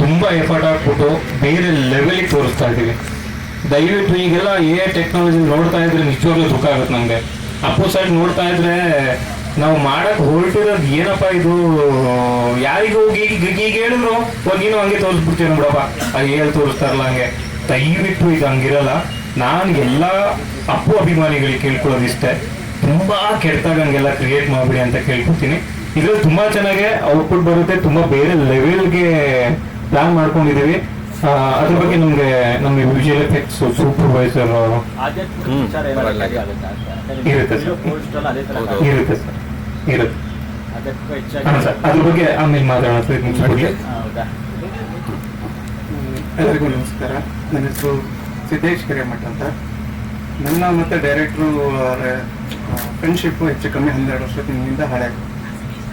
ತುಂಬಾ ಎಫರ್ಟ್ ಹಾಕ್ಬಿಟ್ಟು ಬೇರೆ ಲೆವೆಲಿಗೆ ತೋರಿಸ್ತಾ ಇದ್ದೀವಿ ದಯವಿಟ್ಟು ಈಗೆಲ್ಲ ಎ ಟೆಕ್ನಾಲಜಿ ನೋಡ್ತಾ ಇದ್ರೆ ನಿಜವಾಗ್ಲೂ ದುಃಖ ಆಗುತ್ತೆ ನಮಗೆ. ಅಪ್ಪು ಸೈಡ್ ನೋಡ್ತಾ ಇದ್ರೆ ನಾವು ಮಾಡಕ್ ಹೊರಟಿರೋದು ಏನಪ್ಪ ಇದು, ಯಾರಿಗೂ ಈಗ ಹೇಳಿದ್ರು ಹೋಗಿ ನೀನು ಹಂಗೆ ತೋರಿಸ್ಬಿಡ್ತೀವಿ ನೋಡಪ್ಪ. ಅದು ಹೇಳಿ ತೋರಿಸ್ತಾರಲ್ಲ ಹಂಗೆ. ದಯವಿಟ್ಟು ಇದು ಹಂಗಿರಲ್ಲ. ನಾನು ಎಲ್ಲ ಅಪ್ಪು ಅಭಿಮಾನಿಗಳಿಗೆ ಕೇಳ್ಕೊಳ್ಳೋದು ಇಷ್ಟೇ ತುಂಬಾ ಕೆಟ್ಟದಾಗ ಹಂಗೆಲ್ಲ ಕ್ರಿಯೇಟ್ ಮಾಡ್ಬಿಡಿ ಅಂತ ಕೇಳ್ಕೊತೀನಿ. ಇದ್ರಲ್ಲಿ ತುಂಬಾ ಚೆನ್ನಾಗಿ ಔಟ್ಪುಟ್ ಬರುತ್ತೆ ತುಂಬಾ ಬೇರೆ ಲೆವೆಲ್ಗೆ ಪ್ಲಾನ್ ಮಾಡ್ಕೊಂಡಿದೀವಿ ಅದ್ರ ಬಗ್ಗೆ ನಮ್ಗೆ ನಮ್ಗೆ ವಿಜುವಲ್ ಎಫೆಕ್ಟ್ಸ್ ಸೂಪರ್ವೈಸರ್? ಇರುತ್ತೆ ಸರ್. ಇರುತ್ತೆ ಸರ್. ಇರುತ್ತೆ. ಅದ್ರ ಬಗ್ಗೆ ಆಮೇಲೆ ಮಾತಾಡೋಣ ಸರ್. ಮುಗಿಸ್ಬಿಡ್ಲಿ ಎಲ್ಲರಿಗೂ ನಮಸ್ಕಾರ. ನನ್ನ ಹೆಸರು ಸಿದ್ದೇಶ್ ಹಿರೇಮಠ ಅಂತ. ನನ್ನ ಮತ್ತೆ ಡೈರೆಕ್ಟ್ರು ಫ್ರೆಂಡ್ಶಿಪ್ಪು ಹೆಚ್ಚು ಕಮ್ಮಿ ಹನ್ನೆರಡು ವರ್ಷದಿಂದ ಹಿಂದಿಂದ ಹಳೆ.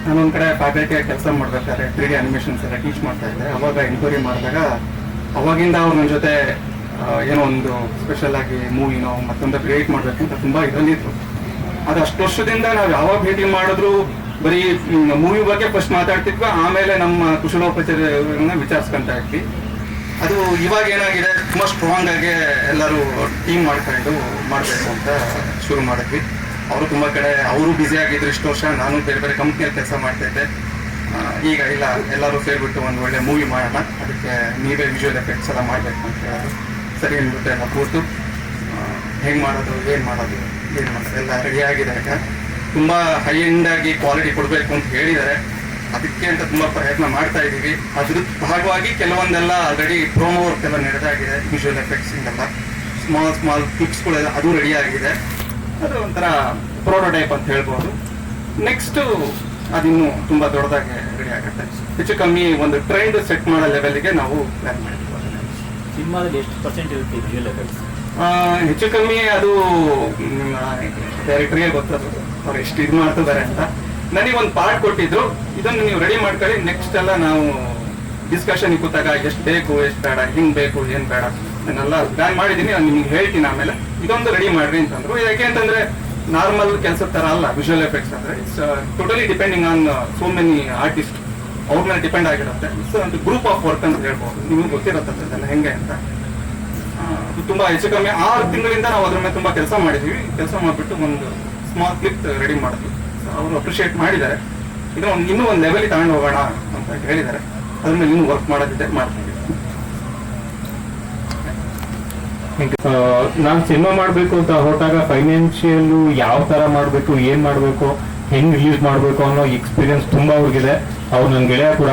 ನಾನು ಒಂದು ಕಡೆ ಫ್ಯಾಕಲ್ಟಿಯಾಗಿ ಕೆಲಸ ಮಾಡ್ಬೇಕಾದ್ರೆ ತ್ರೀ ಡಿ ಅನಿಮೇಷನ್ಸ್ ಎಲ್ಲ ಟೀಚ್ ಮಾಡ್ತಾ ಇದ್ದೆ. ಅವಾಗ ಎನ್ಕ್ವೈರಿ ಮಾಡಿದಾಗ ಅವಾಗಿಂದ ಅವ್ರ ನನ್ನ ಜೊತೆ ಏನೋ ಒಂದು ಸ್ಪೆಷಲ್ ಆಗಿ ಮೂವಿನೋ ಮತ್ತೊಂದು ಕ್ರಿಯೇಟ್ ಮಾಡಬೇಕು ಅಂತ ತುಂಬ ಇದರಲ್ಲಿದ್ರು ಅದು ಅಷ್ಟು ವರ್ಷದಿಂದ ನಾವು ಯಾವಾಗ ಭೇಟಿ ಮಾಡಿದ್ರು, ಬರೀ ಮೂವಿ ಬಗ್ಗೆ ಫಸ್ಟ್ ಮಾತಾಡ್ತಿದ್ವಿ, ಆಮೇಲೆ ನಮ್ಮ ಕುಶಲೋಪಚಾರಗಳನ್ನ ವಿಚಾರಿಸ್ಕೊಂತ ಇದ್ವಿ. ಅದು ಇವಾಗ ಏನಾಗಿದೆ, ತುಂಬ ಸ್ಟ್ರಾಂಗ್ ಆಗಿ ಎಲ್ಲರೂ ಟೀಮ್ ಮಾಡ್ಕೊಂಡು ಮಾಡಬೇಕು ಅಂತ ಶುರು ಮಾಡಿದ್ವಿ. ಅವರು ತುಂಬ ಕಡೆ, ಅವರು ಬ್ಯುಸಿ ಆಗಿದ್ರು ಇಷ್ಟು ವರ್ಷ, ನಾನು ಬೇರೆ ಬೇರೆ ಕಂಪ್ನಿಯಲ್ಲಿ ಕೆಲಸ ಮಾಡ್ತಾ ಇದ್ದೆ. ಈಗ ಇಲ್ಲ, ಎಲ್ಲರೂ ಸೇರಿಬಿಟ್ಟು ಒಂದು ಒಳ್ಳೆ ಮೂವಿ ಮಾಡೋಣ. ಅದಕ್ಕೆ ನೀವೇ ವಿಜುವಲ್ ಎಫೆಕ್ಟ್ಸ್ ಎಲ್ಲ ಮಾಡಬೇಕು ಅಂತ ಹೇಳೋದು. ಸರಿ ಅಂದ್ಬಿಟ್ಟು ಎಲ್ಲ ಕೂತು ಹೆಂಗೆ ಮಾಡೋದು, ಏನು ಮಾಡೋದು ಏನು ಮಾಡೋದು, ಎಲ್ಲ ರೆಡಿ ಆಗಿದೆ ಈಗ. ತುಂಬ ಹೈ ಎಂಡ್ ಆಗಿ ಕ್ವಾಲಿಟಿ ಕೊಡಬೇಕು ಅಂತ ಹೇಳಿದ್ದಾರೆ. ಅದಕ್ಕೆ ಅಂತ ತುಂಬ ಪ್ರಯತ್ನ ಮಾಡ್ತಾ ಇದ್ದೀವಿ. ಅದ್ರ ಭಾಗವಾಗಿ ಕೆಲವೊಂದೆಲ್ಲ ಆಲ್ರೆಡಿ ಪ್ರೋಮೋ ವರ್ಕ್ ಎಲ್ಲ ನಡೆದಾಗಿದೆ ವಿಜುವಲ್ ಎಫೆಕ್ಟ್ಸ್ ಇಂದೆಲ್ಲ. ಸ್ಮಾಲ್ ಸ್ಮಾಲ್ ಕ್ಲಿಪ್ಸ್ಗಳೆಲ್ಲ ಅದು ರೆಡಿ ಆಗಿದೆ. ಅದು ಒಂಥರ ಪ್ರೋಟೋಟೈಪ್ ಅಂತ ಹೇಳ್ಬೋದು. ನೆಕ್ಸ್ಟು ಅದಿನ್ನೂ ತುಂಬ ದೊಡ್ಡದಾಗಿ ರೆಡಿ ಆಗುತ್ತೆ. ಹೆಚ್ಚು ಕಮ್ಮಿ ಒಂದು ಟ್ರೆಂಡ್ ಸೆಟ್ ಮಾಡೋ ಲೆವೆಲ್ಗೆ ನಾವು ಪ್ಲಾನ್ ಮಾಡಿದ್ವಿ. ಸಿನಿಮಾದಲ್ಲಿ ಎಷ್ಟು ಪರ್ಸೆಂಟ್ ಇರುತ್ತೆ ವಿಜುವಲ್ ಎಫೆಕ್ಟ್ಸ್ ಆ, ಹೆಚ್ಚು ಕಮ್ಮಿ ಅದು ಡೈರೆಕ್ಟ್ರಿಗೆ ಗೊತ್ತದು. ಅವ್ರು ಎಷ್ಟು ಇದು ಮಾಡ್ತಿದ್ದಾರೆ ಅಂತ. ನನಗೆ ಒಂದು ಪಾರ್ಟ್ ಕೊಟ್ಟಿದ್ರು. ಇದನ್ನು ನೀವು ರೆಡಿ ಮಾಡ್ಕೊಳ್ಳಿ. ನೆಕ್ಸ್ಟ್ ಎಲ್ಲ ನಾವು ಡಿಸ್ಕಷನ್ ಕೂತಾಗ ಎಷ್ಟು ಬೇಕು ಎಷ್ಟು ಬೇಡ ಹಿಂಗೆ ಬೇಕು ಏನು ಬೇಡ ನಾನೆಲ್ಲ ಪ್ಲ್ಯಾನ್ ಮಾಡಿದ್ದೀನಿ. ನಾನು ನಿಮ್ಗೆ ಹೇಳ್ತೀನಿ ಆಮೇಲೆ. ಇದೊಂದು ರೆಡಿ ಮಾಡ್ರಿ ಅಂತಂದ್ರು. ಯಾಕೆ ಅಂತಂದ್ರೆ ನಾರ್ಮಲ್ ಕೆಲಸದ ತರ ಅಲ್ಲ ವಿಜುವಲ್ ಎಫೆಕ್ಟ್ಸ್ ಅಂದ್ರೆ. It's totally depending on so many artist ಅವ್ರ ಮೇಲೆ ಡಿಪೆಂಡ್ ಆಗಿರುತ್ತೆ. ಇಟ್ಸ್ ಒಂದು ಗ್ರೂಪ್ ಆಫ್ ವರ್ಕ್ ಅಂತ ಹೇಳ್ಬೋದು. ನಿಮ್ಗೆ ಗೊತ್ತಿರುತ್ತೆ ಹೆಂಗೆ ಅಂತ. ತುಂಬಾ ಹೆಚ್ಚು ಕಮ್ಮಿ. ಆರು ತಿಂಗಳಿಂದ ನಾವು ಅದ್ರ ಮೇಲೆ ತುಂಬಾ ಕೆಲಸ ಮಾಡಿದೀವಿ. ಕೆಲಸ ಮಾಡಿಬಿಟ್ಟು ಒಂದು ಸ್ಮಾಲ್ ಕ್ಲಿಪ್ ರೆಡಿ ಮಾಡಿದ್ವಿ. ಅವರು ಅಪ್ರಿಷಿಯೇಟ್ ಮಾಡಿದ್ದಾರೆ. ಒಂದು ಇನ್ನೂ ಒಂದು ಲೆವೆಲ್ ತಗೊಂಡು ಹೋಗೋಣ ಅಂತ ಹೇಳಿದ್ದಾರೆ. ಅದ್ರ ಮೇಲೆ ಇನ್ನೂ ವರ್ಕ್ ಮಾಡೋದಿದೆ ಮಾಡ್ತೀವಿ ನಾನು ಸಿನಿಮಾ ಮಾಡಬೇಕು ಅಂತ ಹೊರಟಾಗ ಫೈನಾನ್ಷಿಯಲ್ ಯಾವ ತರ ಮಾಡಬೇಕು, ಏನ್ ಮಾಡಬೇಕು, ಹೆಂಗ್ ರಿಲೀಸ್ ಮಾಡಬೇಕು ಅನ್ನೋ ಎಕ್ಸ್ಪೀರಿಯನ್ಸ್ ತುಂಬಾ ಅವ್ರಿಗಿದೆ. ಅವ್ರು ನನ್ನ ಗೆಳೆಯ ಕೂಡ,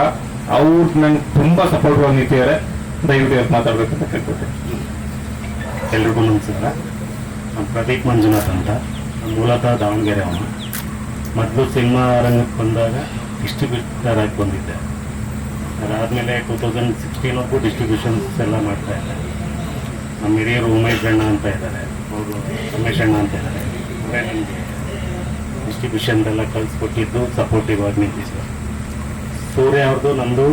ಅವ್ರು ನಂಗೆ ತುಂಬಾ ಸಪೋರ್ಟ್ ನಿಂತಿದ್ದಾರೆ ದಯವಿಟ್ಟು ಇವತ್ತು ಮಾತಾಡ್ಬೇಕು ಅಂತ ಕೇಳ್ಕೊತೀನಿ ಎಲ್ರಿಗೂ ನಮಸ್ಕಾರ. ನಾನು ಪ್ರದೀಪ್ ಮಂಜುನಾಥ್ ಅಂತ. ಮೂಲತಃ ದಾವಣಗೆರೆ ಅವನು. ಮೊದಲು ಸಿನಿಮಾ ರಂಗಕ್ಕೆ ಬಂದಾಗ ಡಿಸ್ಟ್ರಿಬ್ಯೂಟರ್ ಆಗಿ ಬಂದಿದ್ದೆ. ಅದಾದಮೇಲೆ ಟೂ ತೌಸಂಡ್ ಸಿಕ್ಸ್ಟೀನ್ವರೆಗೂ ಡಿಸ್ಟ್ರಿಬ್ಯೂಷನ್ಸ್ ಎಲ್ಲ ಮಾಡ್ತಾ ಇದ್ದೆ. ನಮ್ಮ ಹಿರಿಯರು ಉಮೇಶ್ ಅಣ್ಣ ಅಂತ ಇದ್ದಾರೆ. ಅವರು ರಮೇಶ್ ಅಣ್ಣ ಅಂತ ಇದ್ದಾರೆ. ಅವರೇ ನನಗೆ ಡಿಸ್ಟ್ರಿಬ್ಯೂಷನ್ದೆಲ್ಲ ಸಪೋರ್ಟಿವ್ ಆಗಿ ಸರ್. ಸೂರ್ಯ ಅವ್ರದ್ದು ನಮ್ಮದು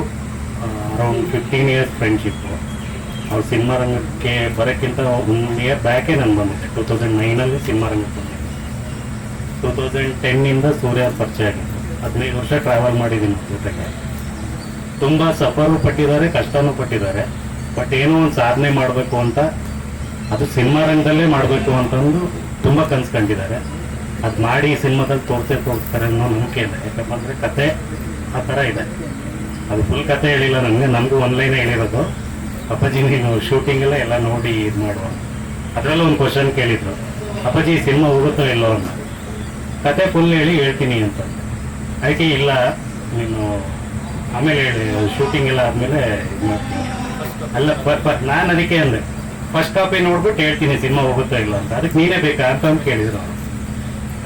ಅರೌಂಡ್ ಫಿಫ್ಟೀನ್ ಇಯರ್ಸ್ ಫ್ರೆಂಡ್ಶಿಪ್ಪು ಅವ್ರು ಸಿನಿಮಾ ರಂಗಕ್ಕೆ ಬರೋಕ್ಕಿಂತ ಒನ್ ಇಯರ್ ಬ್ಯಾಕೇ ನಾನು ಬಂದಿದ್ದೆ ಟೂ ತೌಸಂಡ್ ನೈನಲ್ಲಿ ಸಿನಿಮಾ ರಂಗಕ್ಕೆ ಬಂದಿದ್ದೆ ಟೂ ತೌಸಂಡ್ ಟೆನ್ನಿಂದ ಸೂರ್ಯ ಪರಿಚಯ ಆಗಿತ್ತು ಹದಿನೈದು ವರ್ಷ ಟ್ರಾವೆಲ್ ಮಾಡಿದ್ದೀನಿ ಜೊತೆಗೆ. ತುಂಬ ಸಫರು ಪಟ್ಟಿದ್ದಾರೆ, ಕಷ್ಟನೂ ಪಟ್ಟಿದ್ದಾರೆ. ಬಟ್ ಏನೋ ಒಂದು ಸಾಧನೆ ಮಾಡಬೇಕು ಅಂತ, ಅದು ಸಿನಿಮಾ ರಂಗದಲ್ಲೇ ಮಾಡಬೇಕು ಅಂತಂದು ತುಂಬ ಕನ್ಸ್ಕೊಂಡಿದ್ದಾರೆ ಅದು ಮಾಡಿ ಸಿನಿಮಾದಲ್ಲಿ ತೋರಿಸೇ ತೋರಿಸ್ತಾರೆ ಅನ್ನೋ ನಂಬಿಕೆ ಇದೆ. ಯಾಕಂದರೆ ಕತೆ ಆ ಥರ ಇದೆ. ಅದು ಫುಲ್ ಕತೆ ಹೇಳಿಲ್ಲ ನನಗೆ ನಮಗೂ ಲೈನೇ ಹೇಳಿರೋದು. ಅಪ್ಪಾಜಿ, ನೀನು ಶೂಟಿಂಗೆಲ್ಲ ಎಲ್ಲ ಎಲ್ಲ ನೋಡಿ ಇದು ಮಾಡುವ ಅದರಲ್ಲೂ ಒಂದು ಕ್ವಶನ್ ಕೇಳಿದ್ರು. ಅಪ್ಪಾಜಿ ಸಿನಿಮಾ ಹೋಗುತ್ತೋ ಇಲ್ಲೋ ಅಂತ. ಕತೆ ಫುಲ್ ಹೇಳಿ ಹೇಳ್ತೀನಿ ಅಂತ. ಅದಕ್ಕೆ ಇಲ್ಲ, ನೀನು ಆಮೇಲೆ ಹೇಳಿ ಶೂಟಿಂಗ್ ಎಲ್ಲ ಆದಮೇಲೆ ಇದು ಮಾಡ್ತೀನಿ ಅಲ್ಲ ನಾನು ಅದಕ್ಕೆ ಅಂದೆ ಫಸ್ಟ್ ಕಾಪಿ ನೋಡ್ಬಿಟ್ಟು ಹೇಳ್ತೀನಿ ಸಿನಿಮಾ ಹೋಗುತ್ತಾ ಇಲ್ಲ ಅಂತ. ಅದಕ್ಕೆ ನೀನೇ ಬೇಕಾ ಅಂತ ಅಂತ ಕೇಳಿದ್ರು.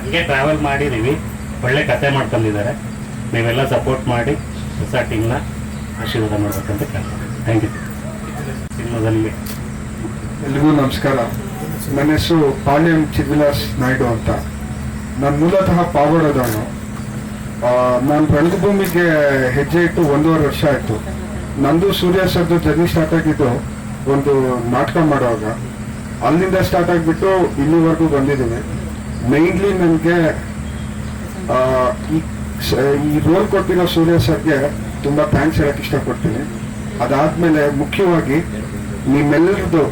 ಹಂಗೆ ಟ್ರಾವೆಲ್ ಮಾಡಿದ್ದೀವಿ ಒಳ್ಳೆ ಕತೆ ಮಾಡ್ಕೊಂಡಿದ್ದಾರೆ ನೀವೆಲ್ಲ ಸಪೋರ್ಟ್ ಮಾಡಿ, ಹೊಸ ಟೀಮ್ನ ಆಶೀರ್ವಾದ ಮಾಡ್ಬೇಕಂತ ಕೇಳ್ತಾರೆ ಥ್ಯಾಂಕ್ ಯು ಸಿನಿಮಾದಲ್ಲಿ. ಎಲ್ರಿಗೂ ನಮಸ್ಕಾರ. ನನ್ನ ಹೆಸರು ಪಾಳ್ಯಂ ಚಿದ್ವಿಲಾಸ್ ನಾಯ್ಡು ಅಂತ. ನಾನು ಮೂಲತಃ ಪಾವಗಡದವನು ನಾನು ರಂಗಭೂಮಿಗೆ ಹೆಜ್ಜೆ ಇಟ್ಟು ಒಂದೂವರೆ ವರ್ಷ ಆಯಿತು. ನಂದು ಸೂರ್ಯ ಸರ್ದು ಜರ್ನಿ ಸ್ಟಾರ್ಟ್ ಆಗಿದ್ದು ಒಂದು ನಾಟಕ ಮಾಡುವಾಗ. ಅಲ್ಲಿಂದ ಸ್ಟಾರ್ಟ್ ಆಗಿಬಿಟ್ಟು ಇಲ್ಲಿವರೆಗೂ ಬಂದಿದ್ದೀನಿ. ಮೈನ್ಲಿ ನನಗೆ ಈ ರೋಲ್ ಕೊಟ್ಟಿರೋ ಸೂರ್ಯ ಸರ್ಗೆ ತುಂಬ ಥ್ಯಾಂಕ್ಸ್ ಹೇಳಕ್ಕೆ ಇಷ್ಟಪಡ್ತೀನಿ. ಅದಾದಮೇಲೆ ಮುಖ್ಯವಾಗಿ ನಿಮ್ಮೆಲ್ಲರದ್ದು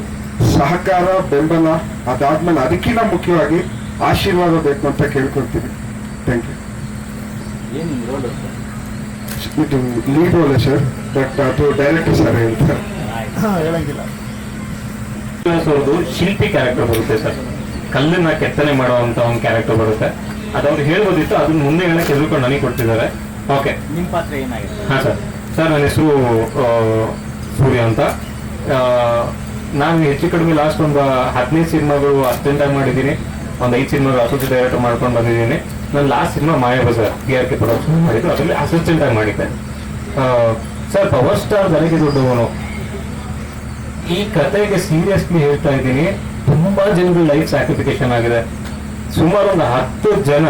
ಸಹಕಾರ, ಬೆಂಬಲ ಅದಾದ್ಮೇಲೆ ಅದಕ್ಕಿಂತ ಮುಖ್ಯವಾಗಿ ಆಶೀರ್ವಾದ ಬೇಕು ಅಂತ ಕೇಳ್ಕೊಳ್ತೀನಿ. ಥ್ಯಾಂಕ್ ಯು ಇದು ಲೀಡ್ ಅಲ್ಲ ಸರ್ ಬಟ್ ಅದು ಡೈರೆಕ್ಟರ್ ಸರ್ ಹೇಳ್ತಾರೆ ಹಾ ಹೇಳಂಗಿಲ್ಲ. ಅವ್ರದ್ದು ಶಿಲ್ಪಿ ಕ್ಯಾರೆಕ್ಟರ್ ಬರುತ್ತೆ ಸರ್ ಕಲ್ಲನ್ನ ಕೆತ್ತನೆ ಮಾಡುವಂತ ಒಂದು ಕ್ಯಾರೆಕ್ಟರ್ ಬರುತ್ತೆ. ಅದು ಅವ್ರು ಹೇಳ್ಬೋದಿತ್ತು ಅದನ್ನ ಮುಂದೆ ಹೇಳಕ್ ಎದುರ್ಕೊಂಡು ನನಗೆ ಕೊಡ್ತಿದ್ದಾರೆ ಓಕೆ ನಿಮ್ಮ ಪಾತ್ರ ಏನಾಗಿದೆ? ಹಾ ಸರ್ ಸರ್ ನನ್ನ ಹೆಸರು ಸೂರ್ಯ ಅಂತ. ನಾನು ಹೆಚ್ಚು ಕಡಿಮೆ ಲಾಸ್ಟ್ ಒಂದು ಹದಿನೈದು ಸಿನಿಮಾಗಳು ಅಸಿಸ್ಟೆಂಟ್ ಆಗಿ ಮಾಡಿದ್ದೀನಿ. ಒಂದು ಐದು ಸಿನಿಮಾಗಳು ಅಸೋಸಿಯೇಟ್ ಡೈರೆಕ್ಟರ್ ಮಾಡ್ಕೊಂಡು ಬಂದಿದ್ದೀನಿ. ನನ್ನ last cinema Maya Bazaar K R K production ಮಾಡಿದ್ದು. ಅದರಲ್ಲಿ ಅಸಿಸ್ಟೆಂಟ್ ಆಗಿ ಮಾಡಿದ್ದೆ. ಸರ್ ಪವರ್ ಸ್ಟಾರ್ ನನಗೆ ದೊಡ್ಡವನು. ಈ ಕತೆಗೆ ಸೀರಿಯಸ್ಲಿ ಹೇಳ್ತಾ ಇದ್ದೀನಿ. ತುಂಬಾ ಜನಗಳ ಲೈಫ್ ಸ್ಯಾಕ್ರಿಫಿಕೇಶನ್ ಆಗಿದೆ. ಸುಮಾರು ಒಂದು ಹತ್ತು ಜನ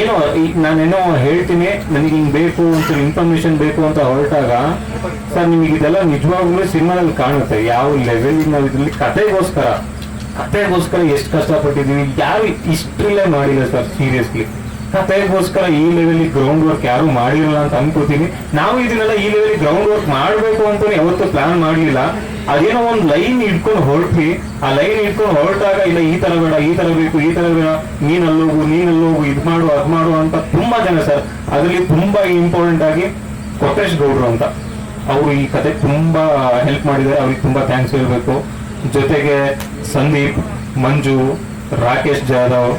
ಏನೋ ಈಗ ನಾನೇನೋ ಹೇಳ್ತೀನಿ, ನನಗೆ ಹಿಂಗೆ ಬೇಕು ಅಂತ ಇನ್ಫಾರ್ಮೇಶನ್ ಬೇಕು ಅಂತ ಹೊರಟಾಗ ಸರ್ ನಿಮಗೆ ಇದೆಲ್ಲ ನಿಜವಾಗ್ಲೂ ಸಿನಿಮಾದಲ್ಲಿ ಕಾಣುತ್ತೆ. ಯಾವ ಲೆವೆಲ್ ನಾವು ಇದರಲ್ಲಿ ಕತೆಗೋಸ್ಕರ ಕತೆಗೋಸ್ಕರ ಎಷ್ಟು ಕಷ್ಟಪಟ್ಟಿದೀವಿ ಯಾರು ಇಷ್ಟಿಲ್ಲೇ ಮಾಡಿಲ್ಲ ಸರ್ ಸೀರಿಯಸ್ಲಿ ಕತೆಗೋಸ್ಕರ ಈ ಲೆವೆಲ್ ಗ್ರೌಂಡ್ ವರ್ಕ್ ಯಾರು ಮಾಡಿರಲ್ಲ ಅಂತ ಅನ್ಕೋತೀನಿ. ನಾವು ಇದನ್ನೆಲ್ಲ ಈ ಲೆವೆಲ್ ಗ್ರೌಂಡ್ ವರ್ಕ್ ಮಾಡಬೇಕು ಅಂತ ಯಾವತ್ತೂ ಪ್ಲಾನ್ ಮಾಡಲಿಲ್ಲ. ಅದೇನೋ ಒಂದು ಲೈನ್ ಇಟ್ಕೊಂಡು ಹೊರಟ್ವಿ. ಆ ಲೈನ್ ಇಟ್ಕೊಂಡು ಹೊರಟಾಗ, ಇಲ್ಲ, ಈ ತರ ಬೇಡ, ಈ ತರ ಬೇಕು, ಈ ತರ ಬೇಡ ನೀನ್ ಅಲ್ಲೋಗು ನೀನ್ ಅಲ್ಲೋಗು ಇದ್ ಮಾಡು, ಅದ್ ಮಾಡು ಅಂತ ತುಂಬಾ ಜನ ಸರ್, ಅದರಲ್ಲಿ ತುಂಬಾ ಇಂಪಾರ್ಟೆಂಟ್ ಆಗಿ ಕೊಟ್ಟೇಶ್ ಗೌಡ್ರು ಅಂತ. ಅವರು ಈ ಕತೆ ತುಂಬಾ ಹೆಲ್ಪ್ ಮಾಡಿದ್ದಾರೆ. ಅವ್ರಿಗೆ ತುಂಬಾ ಥ್ಯಾಂಕ್ಸ್ ಹೇಳ್ಬೇಕು. ಜೊತೆಗೆ ಸಂದೀಪ್ ಮಂಜು ರಾಕೇಶ್ ಜಾಧವ್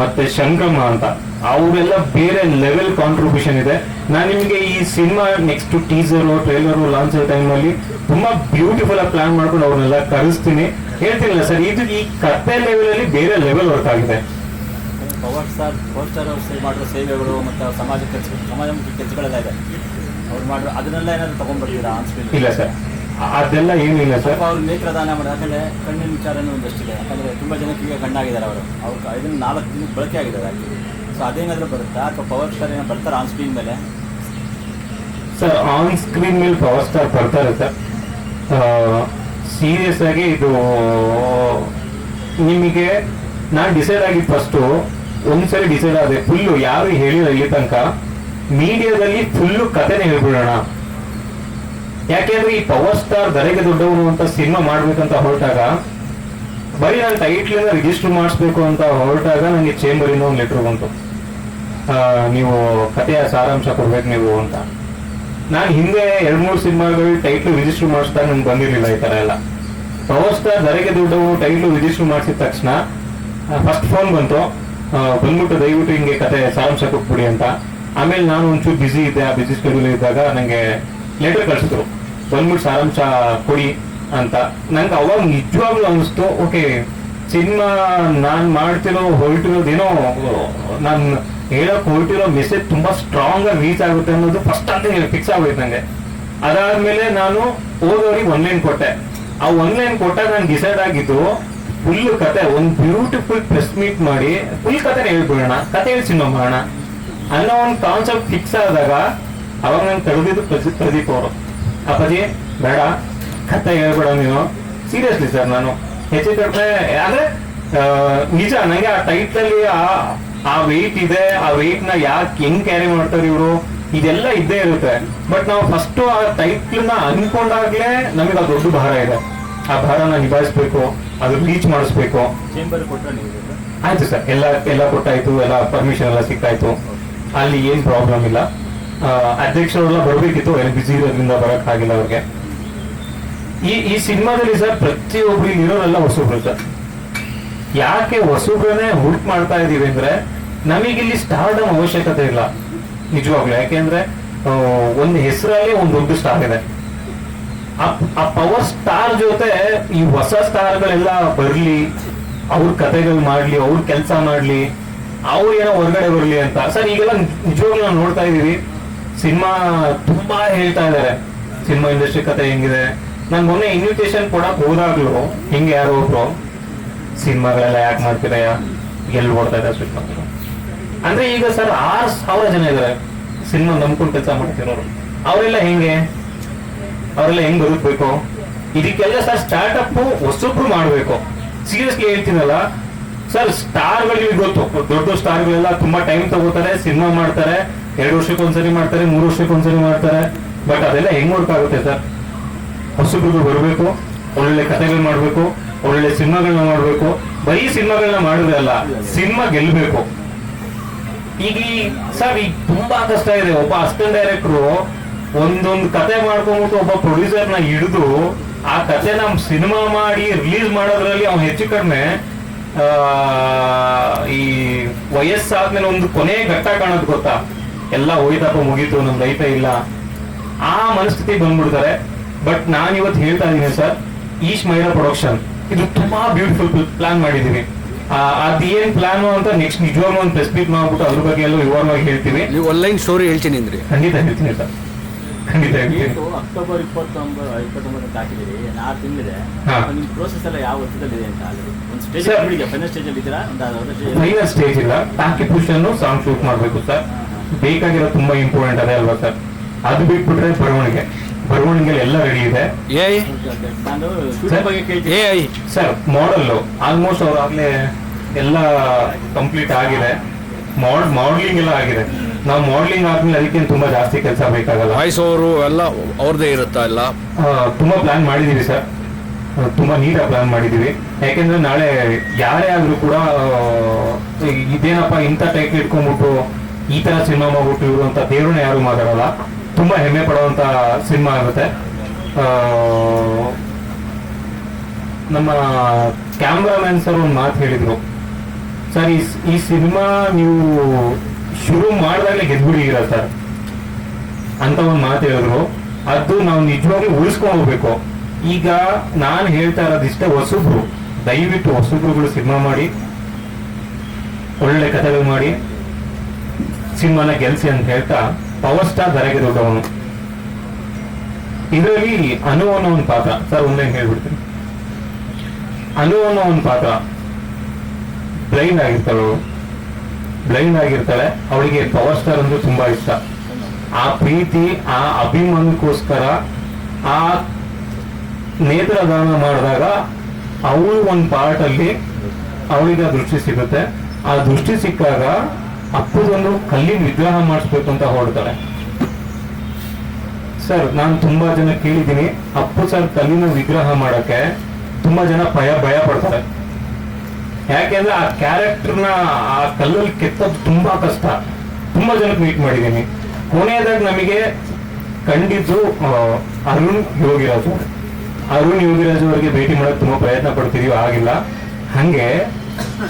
ಮತ್ತೆ ಶಂಕ್ರಮ ಅಂತ. ಅವರೆಲ್ಲ ಬೇರೆ ಲೆವೆಲ್ ಕಾಂಟ್ರಿಬ್ಯೂಷನ್ ಇದೆ. ನಾನು ನಿಮಗೆ ಈ cinema next teaser trailer launch ಟೈಮಲ್ಲಿ ತುಂಬಾ ಬ್ಯೂಟಿಫುಲ್ ಆಗಿ ಪ್ಲಾನ್ ಮಾಡ್ಕೊಂಡು ಅವ್ರನ್ನೆಲ್ಲ ಕರೆಸ್ತೀನಿ. ಹೇಳ್ತೀನಿಲ್ಲ ಸರ್ ಇದು ಈ ಕತೆ ಲೆವೆಲ್ ಅಲ್ಲಿ ಬೇರೆ ಲೆವೆಲ್ ವರ್ಕ್ ಆಗಿದೆ. ಪವರ್ ಸ್ಟಾರ್ ಪವರ್ ಸ್ಟಾರ್ ಅವ್ರು ಮಾಡಿರೋ ಸೇವೆಗಳು ಮತ್ತು ಸಮಾಜ ಕೆಲಸ ಸಮಾಜಮುಖಿ ಕೆಲಸಗಳೆಲ್ಲ ಇದೆ. ಅವ್ರು ಮಾಡಿರೋ ಅದನ್ನೆಲ್ಲ ಏನಾದ್ರು ತೊಗೊಂಡ್ಬರ್ತೀರಾ? ಇಲ್ಲ ಸರ್. ಅದೆಲ್ಲ ಏನಿಲ್ಲ ಸರ್. ಸ್ವಲ್ಪ ಅವ್ರು ನೇತ್ರದಾನ ಮಾಡಿ ಯಾಕಂದ್ರೆ ಕಣ್ಣಿನ ವಿಚಾರನೂ ಒಂದಷ್ಟಿದೆ. ಯಾಕಂದ್ರೆ ತುಂಬ ಜನಕ್ಕೆ ಈಗ ಕಣ್ಣಾಗಿದ್ದಾರೆ ಅವರು. ಅವ್ರು ಇದನ್ನ ನಾಲ್ಕು ದಿನಕ್ಕೆ ಬಳಕೆ ಆಗಿದ್ದಾರೆ ಆ್ಯಕ್ಚುಲಿ ಸೊ ಅದೇನಾದ್ರೂ ಬರುತ್ತಾ? ಅಥವಾ ಪವರ್ ಸ್ಟಾರ್ ಏನೋ ಬರ್ತಾರೆ ಆನ್ ಸ್ಕ್ರೀನ್ ಮೇಲೆ? ಸರ್ ಆನ್ ಸ್ಕ್ರೀನ್ ಮೇಲೆ ಪವರ್ ಸ್ಟಾರ್ ಬರ್ತಾರೆ ಸರ್. ಸೀರಿಯಸ್ ಆಗಿ ಇದು ನಿಮಗೆ ನಾನು ಡಿಸೈಡ್ ಆಗಿ ಫಸ್ಟು ಒಂದ್ಸರಿ ಡಿಸೈಡ್ ಆದೆ ಫುಲ್ಲು ಯಾರು ಹೇಳಿಲ್ಲ ಇಲ್ಲಿ ತನಕ ಮೀಡಿಯಾದಲ್ಲಿ ಫುಲ್ಲು ಕಥೆನೇ ಹೇಳ್ಬಿಡೋಣ. ಯಾಕೆಂದ್ರೆ ಈ ಪವರ್ ಸ್ಟಾರ್ ದರೆಗೆ ದೊಡ್ಡವನು ಅಂತ ಸಿನಿಮಾ ಮಾಡ್ಬೇಕಂತ ಹೊರಟಾಗ, ಬರೀ ನಾನು ಟೈಟ್ಲಿಂದ ರಿಜಿಸ್ಟರ್ ಮಾಡಿಸ್ಬೇಕು ಅಂತ ಹೊರಟಾಗ ನನಗೆ ಚೇಂಬರಿಂದ ಒಂದು ಲೆಟ್ರ್ ಬಂತು. ನೀವು ಕಥೆಯ ಸಾರಾಂಶ ಕೊಡ್ಬೇಕು ನೀವು ಅಂತ. ನಾನು ಹಿಂದೆ ಎರಡು ಮೂರು ಸಿನಿಮಾಗಳು ಟೈಟ್ಲ್ ರಿಜಿಸ್ಟರ್ ಮಾಡಿಸ್ದಾಗ ನನ್ಗೆ ಬಂದಿರಲಿಲ್ಲ ಈ ತರ ಎಲ್ಲ. ಪವರ್ ಸ್ಟಾರ್ ದರೆಗೆ ದೊಡ್ಡವನು ಟೈಟ್ಲ್ ರಿಜಿಸ್ಟರ್ ಮಾಡಿಸಿದ ತಕ್ಷಣ ಫಸ್ಟ್ ಫೋನ್ ಬಂತು. ಬಂದ್ಬಿಟ್ಟು ದಯವಿಟ್ಟು ಹಿಂಗೆ ಕತೆ ಸಾರಾಂಶ ಕೊಟ್ಬಿಡಿ ಅಂತ. ಆಮೇಲೆ ನಾನು ಒಂಚೂರು ಬ್ಯುಸಿ ಇದ್ದೆ. ಆ ಬ್ಯುಸಿ ಸ್ಕೆಡ್ಯೂಲ್ ಇದ್ದಾಗ ನನಗೆ ಲೆಟರ್ ಕಳಿಸಿದ್ರು. ಬಂದ್ಬಿಟ್ಟು ಸಾರಾಂಶ ಕೊಡಿ ಅಂತ. ನಂಗೆ ಅವಾಗ ನಿಜವಾಗ್ಲೂ ಅನಿಸ್ತು ಓಕೆ, ಸಿನಿಮಾ ನಾನು ಮಾಡ್ತಿರೋ ಹೊರಟಿರೋದೇನೋ ನಾನು ಹೇಳಕ್ ಹೊರಟಿರೋ ಮೆಸೇಜ್ ತುಂಬಾ ಸ್ಟ್ರಾಂಗ್ ಆಗಿ ರೀಚ್ ಆಗುತ್ತೆ ಅನ್ನೋದು ಫಸ್ಟ್ ಅಂತ ಫಿಕ್ಸ್ ಆಗೋಯ್ತು ನಂಗೆ. ಅದಾದ್ಮೇಲೆ ನಾನು ಓದೋರಿಗೆ ಒನ್ಲೈನ್ ಕೊಟ್ಟೆ. ಆ ಒನ್ಲೈನ್ ಕೊಟ್ಟಾಗ ನಾನು ಡಿಸೈಡ್ ಆಗಿದ್ದು ಫುಲ್ ಕತೆ, ಒಂದು ಬ್ಯೂಟಿಫುಲ್ ಪ್ರೆಸ್ ಮೀಟ್ ಮಾಡಿ ಫುಲ್ ಕತೆ ಹೇಳ್ಬಿಡೋಣ. ಕತೆ ಹೇಳಿ ಸಿನಿಮಾ ಮಾಡೋಣ. ಅನ್ನೋ ಒಂದು ಕಾನ್ಸೆಪ್ಟ್ ಫಿಕ್ಸ್ ಆದಾಗ ಅವಾಗ ನಾನು ಕರೆದಿದ್ದು ಪ್ರದೀಪ್ ಅವರು ಅಪ್ಪಾಜಿ ಬೇಡ. ಕತ್ತ ಹೇಳ್ಬೇಡ ನೀನು. ಸೀರಿಯಸ್ಲಿ ಸರ್ ನಾನು ಹೆಚ್ಚು ಕಡಿಮೆ ಅಂದ್ರೆ ನಿಜ ನಂಗೆ ಆ ಟೈಟ್ಲಲ್ಲಿ ಆ ಆ ವೆಯ್ಟ್ ಇದೆ ಆ ವೆಯ್ಟ್ನ ಯಾಕೆ ಹೆಂಗ್ ಕ್ಯಾರಿ ಮಾಡ್ತಾರೆ ಇವರು? ಇದೆಲ್ಲ ಇದ್ದೇ ಇರುತ್ತೆ. ಬಟ್ ನಾವು ಫಸ್ಟ್ ಆ ಟೈಟ್ಲ್ನ ಅನ್ಕೊಂಡಾಗ್ಲೇ ನಮಗೆ ಆ ದೊಡ್ಡ ಭಾರ ಇದೆ. ಆ ಭಾರನ ನಿಭಾಯಿಸ್ಬೇಕು ಅದು ರೀಚ್ ಮಾಡಿಸ್ಬೇಕು. ಆಯ್ತು ಸರ್ ಎಲ್ಲ ಎಲ್ಲ ಕೊಟ್ಟಾಯ್ತು ಎಲ್ಲ ಪರ್ಮಿಷನ್ ಎಲ್ಲ ಸಿಕ್ಕಾಯ್ತು. ಅಲ್ಲಿ ಏನ್ ಪ್ರಾಬ್ಲಮ್ ಇಲ್ಲ. ಅಧ್ಯಕ್ಷರೆಲ್ಲ ಬರಬೇಕಿತ್ತು ಏನು ಬಿಸಿ ಇರೋದ್ರಿಂದ ಬರಕ್ ಅವ್ರಿಗೆ. ಈ ಈ ಸಿನಿಮಾದಲ್ಲಿ ಸರ್ ಪ್ರತಿಯೊಬ್ಬರಿಗೆ ಇರೋರೆಲ್ಲ ಹೊಸಬ್ರು ಸರ್ ಯಾಕೆ ಹೊಸಬ್ರನ್ನೇ ಹುಡುಕ್ ಮಾಡ್ತಾ ಇದೀವಿ ಅಂದ್ರೆ ನಮಗಿಲ್ಲಿ ಸ್ಟಾರ್ಡಮ್ ಅವಶ್ಯಕತೆ ಇಲ್ಲ. ನಿಜವಾಗ್ಲು, ಯಾಕೆಂದ್ರೆ ಒಂದು ಹೆಸರಲ್ಲಿ ಒಂದು ದೊಡ್ಡ ಸ್ಟಾರ್ ಇದೆ. ಆ- ಆ ಪವರ್ ಸ್ಟಾರ್ ಜೊತೆ ಈ ಹೊಸ ಸ್ಟಾರ್ಗಳೆಲ್ಲ ಬರ್ಲಿ, ಅವ್ರ ಕತೆಗಳು ಮಾಡ್ಲಿ, ಅವ್ರ ಕೆಲಸ ಮಾಡ್ಲಿ, ಅವ್ರು ಏನೋ ಹೊರಗಡೆ ಬರ್ಲಿ ಅಂತ. ಸರ್, ಈಗೆಲ್ಲ ನಿಜವಾಗ್ಲೂ ನಾವು ನೋಡ್ತಾ ಇದೀವಿ. ಸಿನಿಮಾ ತುಂಬಾ ಹೇಳ್ತಾ ಇದಾರೆ. ಸಿನಿಮಾ ಇಂಡಸ್ಟ್ರಿ ಕತೆ ಹೆಂಗಿದೆ. ನಾನು ಮೊನ್ನೆ ಇನ್ವಿಟೇಷನ್ ಕೊಡಕ್ ಹೋದಾಗ್ಲೂ ಹಿಂಗೆ ಯಾರು ಒಬ್ರು ಸಿನಿಮಾಗಳೆಲ್ಲ ಯಾಕೆ ಮಾಡ್ತೀರಯ್ಯ? ಎಲ್ಲಿ ಓಡ್ತಾ ಇದೆ ಸಿನಿಮಾ? ಅಂದ್ರೆ ಈಗ ಸರ್ ಆರು ಸಾವಿರ ಜನ ಇದಾರೆ. ಸಿನಿಮಾ ನಂಬ್ಕೊಂಡು ಕೆಲಸ ಮಾಡ್ತಿರೋರು. ಅವರೆಲ್ಲ ಹೆಂಗೆ? ಅವರೆಲ್ಲ ಹೆಂಗ್ ಬದುಕ್ಬೇಕು? ಇದಕ್ಕೆಲ್ಲ ಸರ್ ಸ್ಟಾರ್ಟ್ಅಪ್ ಹೊಸಬ್ರು ಮಾಡ್ಬೇಕು. ಸೀರಿಯಸ್ಲಿ ಹೇಳ್ತೀನಲ್ಲ, ಸರ್ ಸ್ಟಾರ್ಗಳಿಗೆ ಗೊತ್ತು. ದೊಡ್ಡ ಸ್ಟಾರ್ಗಳೆಲ್ಲ ತುಂಬಾ ಟೈಮ್ ತಗೋತಾರೆ, ಸಿನಿಮಾ ಮಾಡ್ತಾರೆ. ಎರಡು ವರ್ಷಕ್ಕೆ ಒಂದ್ಸರಿ ಮಾಡ್ತಾರೆ, ಮೂರು ವರ್ಷಕ್ಕೆ ಒಂದ್ಸರಿ ಮಾಡ್ತಾರೆ ಬಟ್ ಅದೆಲ್ಲ ಹೆಂಗ್ ಆಗುತ್ತೆ ಸರ್? ಹೊಸಬ್ರಿಗೂ ಬರಬೇಕು, ಒಳ್ಳೊಳ್ಳೆ ಕಥೆಗಳು ಮಾಡಬೇಕು, ಒಳ್ಳೊಳ್ಳೆ ಸಿನಿಮಾಗಳನ್ನ ಮಾಡಬೇಕು. ಬರೀ ಸಿನಿಮಾಗಳನ್ನ ಮಾಡಿದ್ರೆ ಅಲ್ಲ, ಸಿನಿಮಾ ಗೆಲ್ಬೇಕು. ಈಗ ಸರ್, ಈಗ ತುಂಬಾ ಕಷ್ಟ ಇದೆ. ಒಬ್ಬ ಅಸಿಸ್ಟೆಂಟ್ ಡೈರೆಕ್ಟ್ರು ಒಂದೊಂದು ಕತೆ ಮಾಡ್ಕೊಂಡ್ಬಿಟ್ಟು ಒಬ್ಬ ಪ್ರೊಡ್ಯೂಸರ್ನ ಹಿಡಿದು ಆ ಕತೆ ನಮ್ ಸಿನಿಮಾ ಮಾಡಿ ರಿಲೀಸ್ ಮಾಡೋದ್ರಲ್ಲಿ ಅವ್ನು ಹೆಚ್ಚು ಕಡಿಮೆ ಈ ವಯಸ್ಸಾದ್ಮೇಲೆ ಒಂದು ಕೊನೆ ಘಟ್ಟ ಕಾಣೋದು ಗೊತ್ತಾ? ಎಲ್ಲ ಹೋಯ್ತಪ್ಪ ಮುಗೀತು ನಮ್ ರೈತ ಇಲ್ಲ. ಆ ಮನಸ್ಥಿತಿ ಬಂದ್ಬಿಡ್ತಾರೆ. ಬಟ್ ನಾನು ಇವತ್ತು ಹೇಳ್ತಾ ಇದ್ದೀನಿ ಸರ್ ಈಶ್ ಮೈರಾ ಪ್ರೊಡಕ್ಷನ್ ಇದು ತುಂಬಾ ಬ್ಯೂಟಿಫುಲ್ ಪ್ಲಾನ್ ಮಾಡಿದೀನಿ ಆ, ಏನ್ ಪ್ಲಾನ್ ಅಂತ ನೆಕ್ಸ್ಟ್ ನಿಜವಾಗ್ಲೂ ಒಂದು ಪ್ರೆಸ್ ಮೀಟ್ ಮಾಡ್ಬಿಟ್ಟು ಅದ್ರ ಬಗ್ಗೆ ಎಲ್ಲ ವಿವರವಾಗಿ ಹೇಳ್ತೀವಿ. ನೀವು ಆನ್ಲೈನ್ ಸ್ಟೋರಿ ಹೇಳ್ತೀನಿ ಅಂದ್ರೆ. ಖಂಡಿತ ಹೇಳ್ತೀನಿ ಸರ್ ಖಂಡಿತ ಹೇಳ್ತೀನಿ. ಅಕ್ಟೋಬರ್ ಇಪ್ಪತ್ತೊಂಬತ್ತು ಇಪ್ಪತ್ತೊಂಬತ್ತು ಹಾಕಿದ್ದೀರಿ. ನಾಲ್ಕು ತಿಂಗಳಿದೆ. ನಿಮ್ಮ ಪ್ರೋಸೆಸ್ ಎಲ್ಲ ಯಾವ ಒತ್ತಡದಲ್ಲಿದೆ ಅಂತ ಒಂದು ಸ್ಟೇಜ್ ಇದ್ದೀರಾ? ಒಂದು ಫೈನಲ್ ಸ್ಟೇಜ್ ಇಲ್ಲ. ಟಾಕಿ ಪುಷನ್ ಸಾಂಗ್ ಶೂಟ್ ಮಾಡ್ಬೇಕು ಸರ್ ಬೇಕಾಗಿರೋ ತುಂಬಾ ಇಂಪಾರ್ಟೆಂಟ್ ಅದೇ ಅಲ್ವಾ ಸರ್? ಅದು ಬಿಟ್ಬಿಟ್ರೆ ಬರವಣಿಗೆ. ಬರವಣಿಗೆ ಎಲ್ಲ ರೆಡಿ ಇದೆ. ಸರ್ ಮಾಡಲ್ ಆಲ್ಮೋಸ್ಟ್ ಅವ್ರು ಆಗ್ಲೇ ಎಲ್ಲ ಕಂಪ್ಲೀಟ್ ಆಗಿದೆ. ಮಾಡ್ ಮಾಡ್ಲಿಂಗ್ ಎಲ್ಲ ಆಗಿದೆ. ನಾವು ಮಾಡ್ಲಿಂಗ್ ಆದ್ಮೇಲೆ ಅದಕ್ಕೆ ತುಂಬಾ ಜಾಸ್ತಿ ಕೆಲಸ ಬೇಕಾಗಲ್ಲ. ವಾಯ್ಸ್ ಅವರು ಎಲ್ಲ ಅವ್ರದೇ ಇರುತ್ತಾ ಎಲ್ಲ? ತುಂಬಾ ಪ್ಲಾನ್ ಮಾಡಿದೀವಿ ಸರ್. ತುಂಬಾ ನೀಟಾಗಿ ಪ್ಲಾನ್ ಮಾಡಿದೀವಿ. ಯಾಕೆಂದ್ರೆ ನಾಳೆ ಯಾರೇ ಆದ್ರೂ ಕೂಡ ಇದೇನಪ್ಪ ಇಂಥ ಟೈಪ್ ಇಟ್ಕೊಂಡ್ಬಿಟ್ಟು ಈ ತರ ಸಿನಿಮಾ ಮಾಡ್ಬಿಟ್ಟು ಇವರು ಅಂತ ದೇವ್ರನ್ನ ಯಾರು ಮಾತಾಡಲ್ಲ. ತುಂಬಾ ಹೆಮ್ಮೆ ಪಡುವಂತ ಸಿನಿಮಾ ಆಗುತ್ತೆ. ನಮ್ಮ ಕ್ಯಾಮ್ರಾಮ್ಯಾನ್ ಸರ್ ಒಂದು ಮಾತು ಹೇಳಿದ್ರು. ಸರ್, ಈ ಈ ಸಿನಿಮಾ ನೀವು ಶುರು ಮಾಡಿದಾಗಲೇ ಗೆದ್ಬಿಡಿದ್ದೀರಾ ಸರ್? ಅಂತ ಒಂದು ಮಾತು ಹೇಳಿದ್ರು. ಅದು ನಾವು ನಿಜವಾಗಿ ಉಳಿಸ್ಕೊಂಡು ಹೋಗ್ಬೇಕು. ಈಗ ನಾನು ಹೇಳ್ತಾ ಇರೋದಿಷ್ಟೇ ಹೊಸಬ್ರು. ದಯವಿಟ್ಟು ಹೊಸಬ್ರುಗಳು ಸಿನಿಮಾ ಮಾಡಿ, ಒಳ್ಳೆ ಕಥೆಗಳು ಮಾಡಿ ಸಿನಿಮಾನ ಗೆಲ್ಸಿ ಅಂತ ಹೇಳ್ತಾ ಪವರ್ ಸ್ಟಾರ್ ಧರೆಗೆ ದೊಡ್ಡವನು. ಇದರಲ್ಲಿ ಅನು ಅನ್ನೋ ಒಂದು ಪಾತ್ರ. ಸರ್, ಒಂದೇ ಹೇಳ್ಬಿಡ್ತೀನಿ. ಅನು ಅನ್ನೋ ಒಂದು ಪಾತ್ರ. ಬ್ಲೈಂಡ್ ಆಗಿರ್ತಾಳೆ ಬ್ಲೈಂಡ್ ಆಗಿರ್ತಾಳೆ. ಅವಳಿಗೆ ಪವರ್ ಸ್ಟಾರ್ ಅಂದ್ರೆ ತುಂಬಾ ಇಷ್ಟ. ಆ ಪ್ರೀತಿ, ಆ ಅಭಿಮಾನಕ್ಕೋಸ್ಕರ, ಆ ನೇತ್ರದಾನ ಮಾಡಿದಾಗ ಅವಳು ಒಂದು ಪಾರ್ಟ್ ಅಲ್ಲಿ ಅವಳಿಗೆ ದೃಷ್ಟಿ ಸಿಗುತ್ತೆ. ಆ ದೃಷ್ಟಿ ಸಿಕ್ಕಾಗ ಅಪ್ಪದೊಂದು ಕಲ್ಲಿನ ವಿಗ್ರಹ ಮಾಡಿಸ್ಬೇಕು ಅಂತ ಹೊರಡ್ತಾರೆ. ಸರ್, ನಾನು ತುಂಬಾ ಜನ ಕೇಳಿದ್ದೀನಿ. ಅಪ್ಪು ಸರ್ ಕಲ್ಲಿನ ವಿಗ್ರಹ ಮಾಡಕ್ಕೆ ತುಂಬಾ ಜನ ಭಯ ಭಯ ಪಡ್ತಾರೆ. ಯಾಕೆಂದ್ರೆ ಆ ಕ್ಯಾರೆಕ್ಟರ್ನ ಆ ಕಲ್ಲಲ್ಲಿ ಕೆತ್ತೋದು ತುಂಬಾ ಕಷ್ಟ. ತುಂಬಾ ಜನಕ್ಕೆ ಮೀಟ್ ಮಾಡಿದ್ದೀನಿ. ಕೊನೆಯದಾಗ ನಮಗೆ ಕಂಡಿದ್ದು ಅರುಣ್ ಯೋಗಿರಾಜ್. ಅರುಣ್ ಯೋಗಿರಾಜ್ ಅವರಿಗೆ ಭೇಟಿ ಮಾಡೋಕೆ ತುಂಬಾ ಪ್ರಯತ್ನ ಪಡ್ತಿದೀವಿ, ಆಗಿಲ್ಲ. ಹಂಗೆ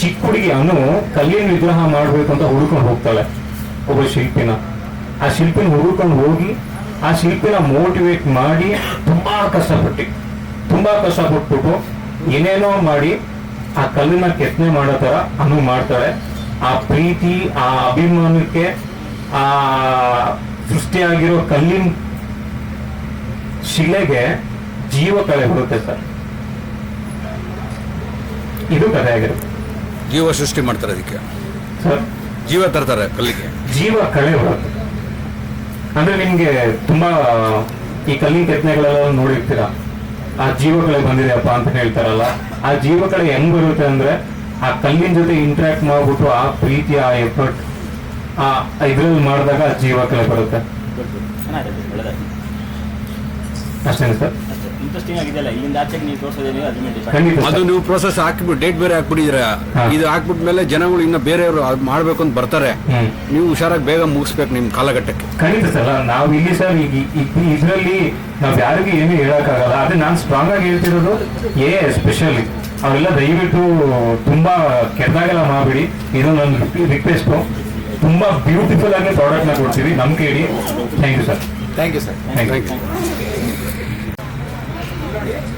ಚಿಕ್ಕ ಹುಡುಗಿ ಅನು ಕಲ್ಲಿನ ವಿಗ್ರಹ ಮಾಡ್ಬೇಕು ಅಂತ ಹುಡುಕೊಂಡು ಹೋಗ್ತಾಳೆ, ಒಬ್ಬ ಶಿಲ್ಪಿನ. ಆ ಶಿಲ್ಪಿನ ಹುಡುಕೊಂಡು ಹೋಗಿ, ಆ ಶಿಲ್ಪಿನ ಮೋಟಿವೇಟ್ ಮಾಡಿ ತುಂಬಾ ಕಷ್ಟಪಟ್ಟು. ತುಂಬಾ ಕಷ್ಟಪಟ್ಬಿಟ್ಟು ಏನೇನೋ ಮಾಡಿ ಆ ಕಲ್ಲಿನ ಕೆತ್ತನೆ ಮಾಡೋ ತರ ಅನು ಮಾಡ್ತಾಳೆ. ಆ ಪ್ರೀತಿ, ಆ ಅಭಿಮಾನಕ್ಕೆ, ಆ ಸೃಷ್ಟಿಯಾಗಿರೋ ಕಲ್ಲಿನ ಶಿಲೆಗೆ ಜೀವ ಕಳೆ ಬರುತ್ತೆ ಸರ್. ಇದು ಕಥೆ ಆಗಿರುತ್ತೆ. ಜೀವ ಸೃಷ್ಟಿ ಮಾಡ್ತಾರೆ ಅದಕ್ಕೆ. ಸರ್? ಜೀವ ತರ್ತಾರೆ ಕಲ್ಲಿಗೆ. ಜೀವ ಕಳೆ ಬರುತ್ತೆ ಅಂದ್ರೆ ನಿಮ್ಗೆ ತುಂಬಾ ಈ ಕಲ್ಲಿನ ಕೆತ್ತನೆಗಳೆಲ್ಲ ನೋಡಿರ್ತೀರಾ? ಆ ಜೀವಕಳೆ ಬಂದಿದೆಯಪ್ಪ ಅಂತ ಹೇಳ್ತಾರಲ್ಲ ಆ ಜೀವಕಳೆ ಹೆಂಗ್ ಬರುತ್ತೆ ಅಂದ್ರೆ ಆ ಕಲ್ಲಿನ ಜೊತೆ ಇಂಟ್ರಾಕ್ಟ್ ಮಾಡ್ಬಿಟ್ಟು ಆ ಪ್ರೀತಿ ಆ ಎಫರ್ಟ್ ಆ ಇದ್ರಲ್ಲಿ ಮಾಡಿದಾಗ ಆ ಜೀವಕಳೆ ಬರುತ್ತೆ. ಅಷ್ಟೇನೆ ಸರ್? ಇಂಟ್ರೆಸ್ಟಿಂಗ್ ಆಗಿದೆಯಲ್ಲ ಇಲ್ಲಿಂದ ಆಚೆಗೆ ನೀವು ಖಂಡಿತ ಅದು ಸರ್. ನೀವು ಪ್ರೋಸೆಸ್ ಹಾಕ್ಬಿಟ್ಟು ಡೇಟ್ ಬೇರೆ ಹಾಕ್ಬಿಟ್ಟಿದ್ದೀರಾ? ಇದು ಇದು ಹಾಕ್ಬಿಟ್ಮೇಲೆ ಜನಗಳು ಇನ್ನ ಬೇರೆಯವರು ಅದು ಮಾಡ್ಬೇಕು ಅಂತ ಬರ್ತಾರೆ. ಹ್ಮ್. ನೀವು ಹುಷಾರಾಗಿ ಬೇಗ ಮುಗಿಸ್ಬೇಕು ನಿಮ್ ಕಾಲಘಟ್ಟಕ್ಕೆ. ಖಂಡಿತ ಸರ್ ನಾವು ಇಲ್ಲಿ ಸರ್ ಈಗ ಇದರಲ್ಲಿ ನಾವು ಯಾರಿಗೂ ಏನು ಹೇಳಕ್ಕಾಗಲ್ಲ. ಆದ್ರೆ ನಾನು ಸ್ಟ್ರಾಂಗ್ ಆಗಿ ಹೇಳ್ತಿರೋದು ಏ ಎಸ್ಪೆಷಲಿ ಅವರೆಲ್ಲ ದಯವಿಟ್ಟು ತುಂಬಾ ಕೆಟ್ಟದಾಗೆಲ್ಲ ಮಾಡಬೇಡಿ. ಇದು ನನ್ನ ರಿಕ್ವೆಸ್ಟ್ ತುಂಬಾ ಬ್ಯೂಟಿಫುಲ್ ಆಗಿ ಪ್ರಾಡಕ್ಟ್ನ ಕೊಡ್ತೀವಿ ನಂಬಿಕೆ ಹೇಳಿ thank you sir thank you sir thank you okay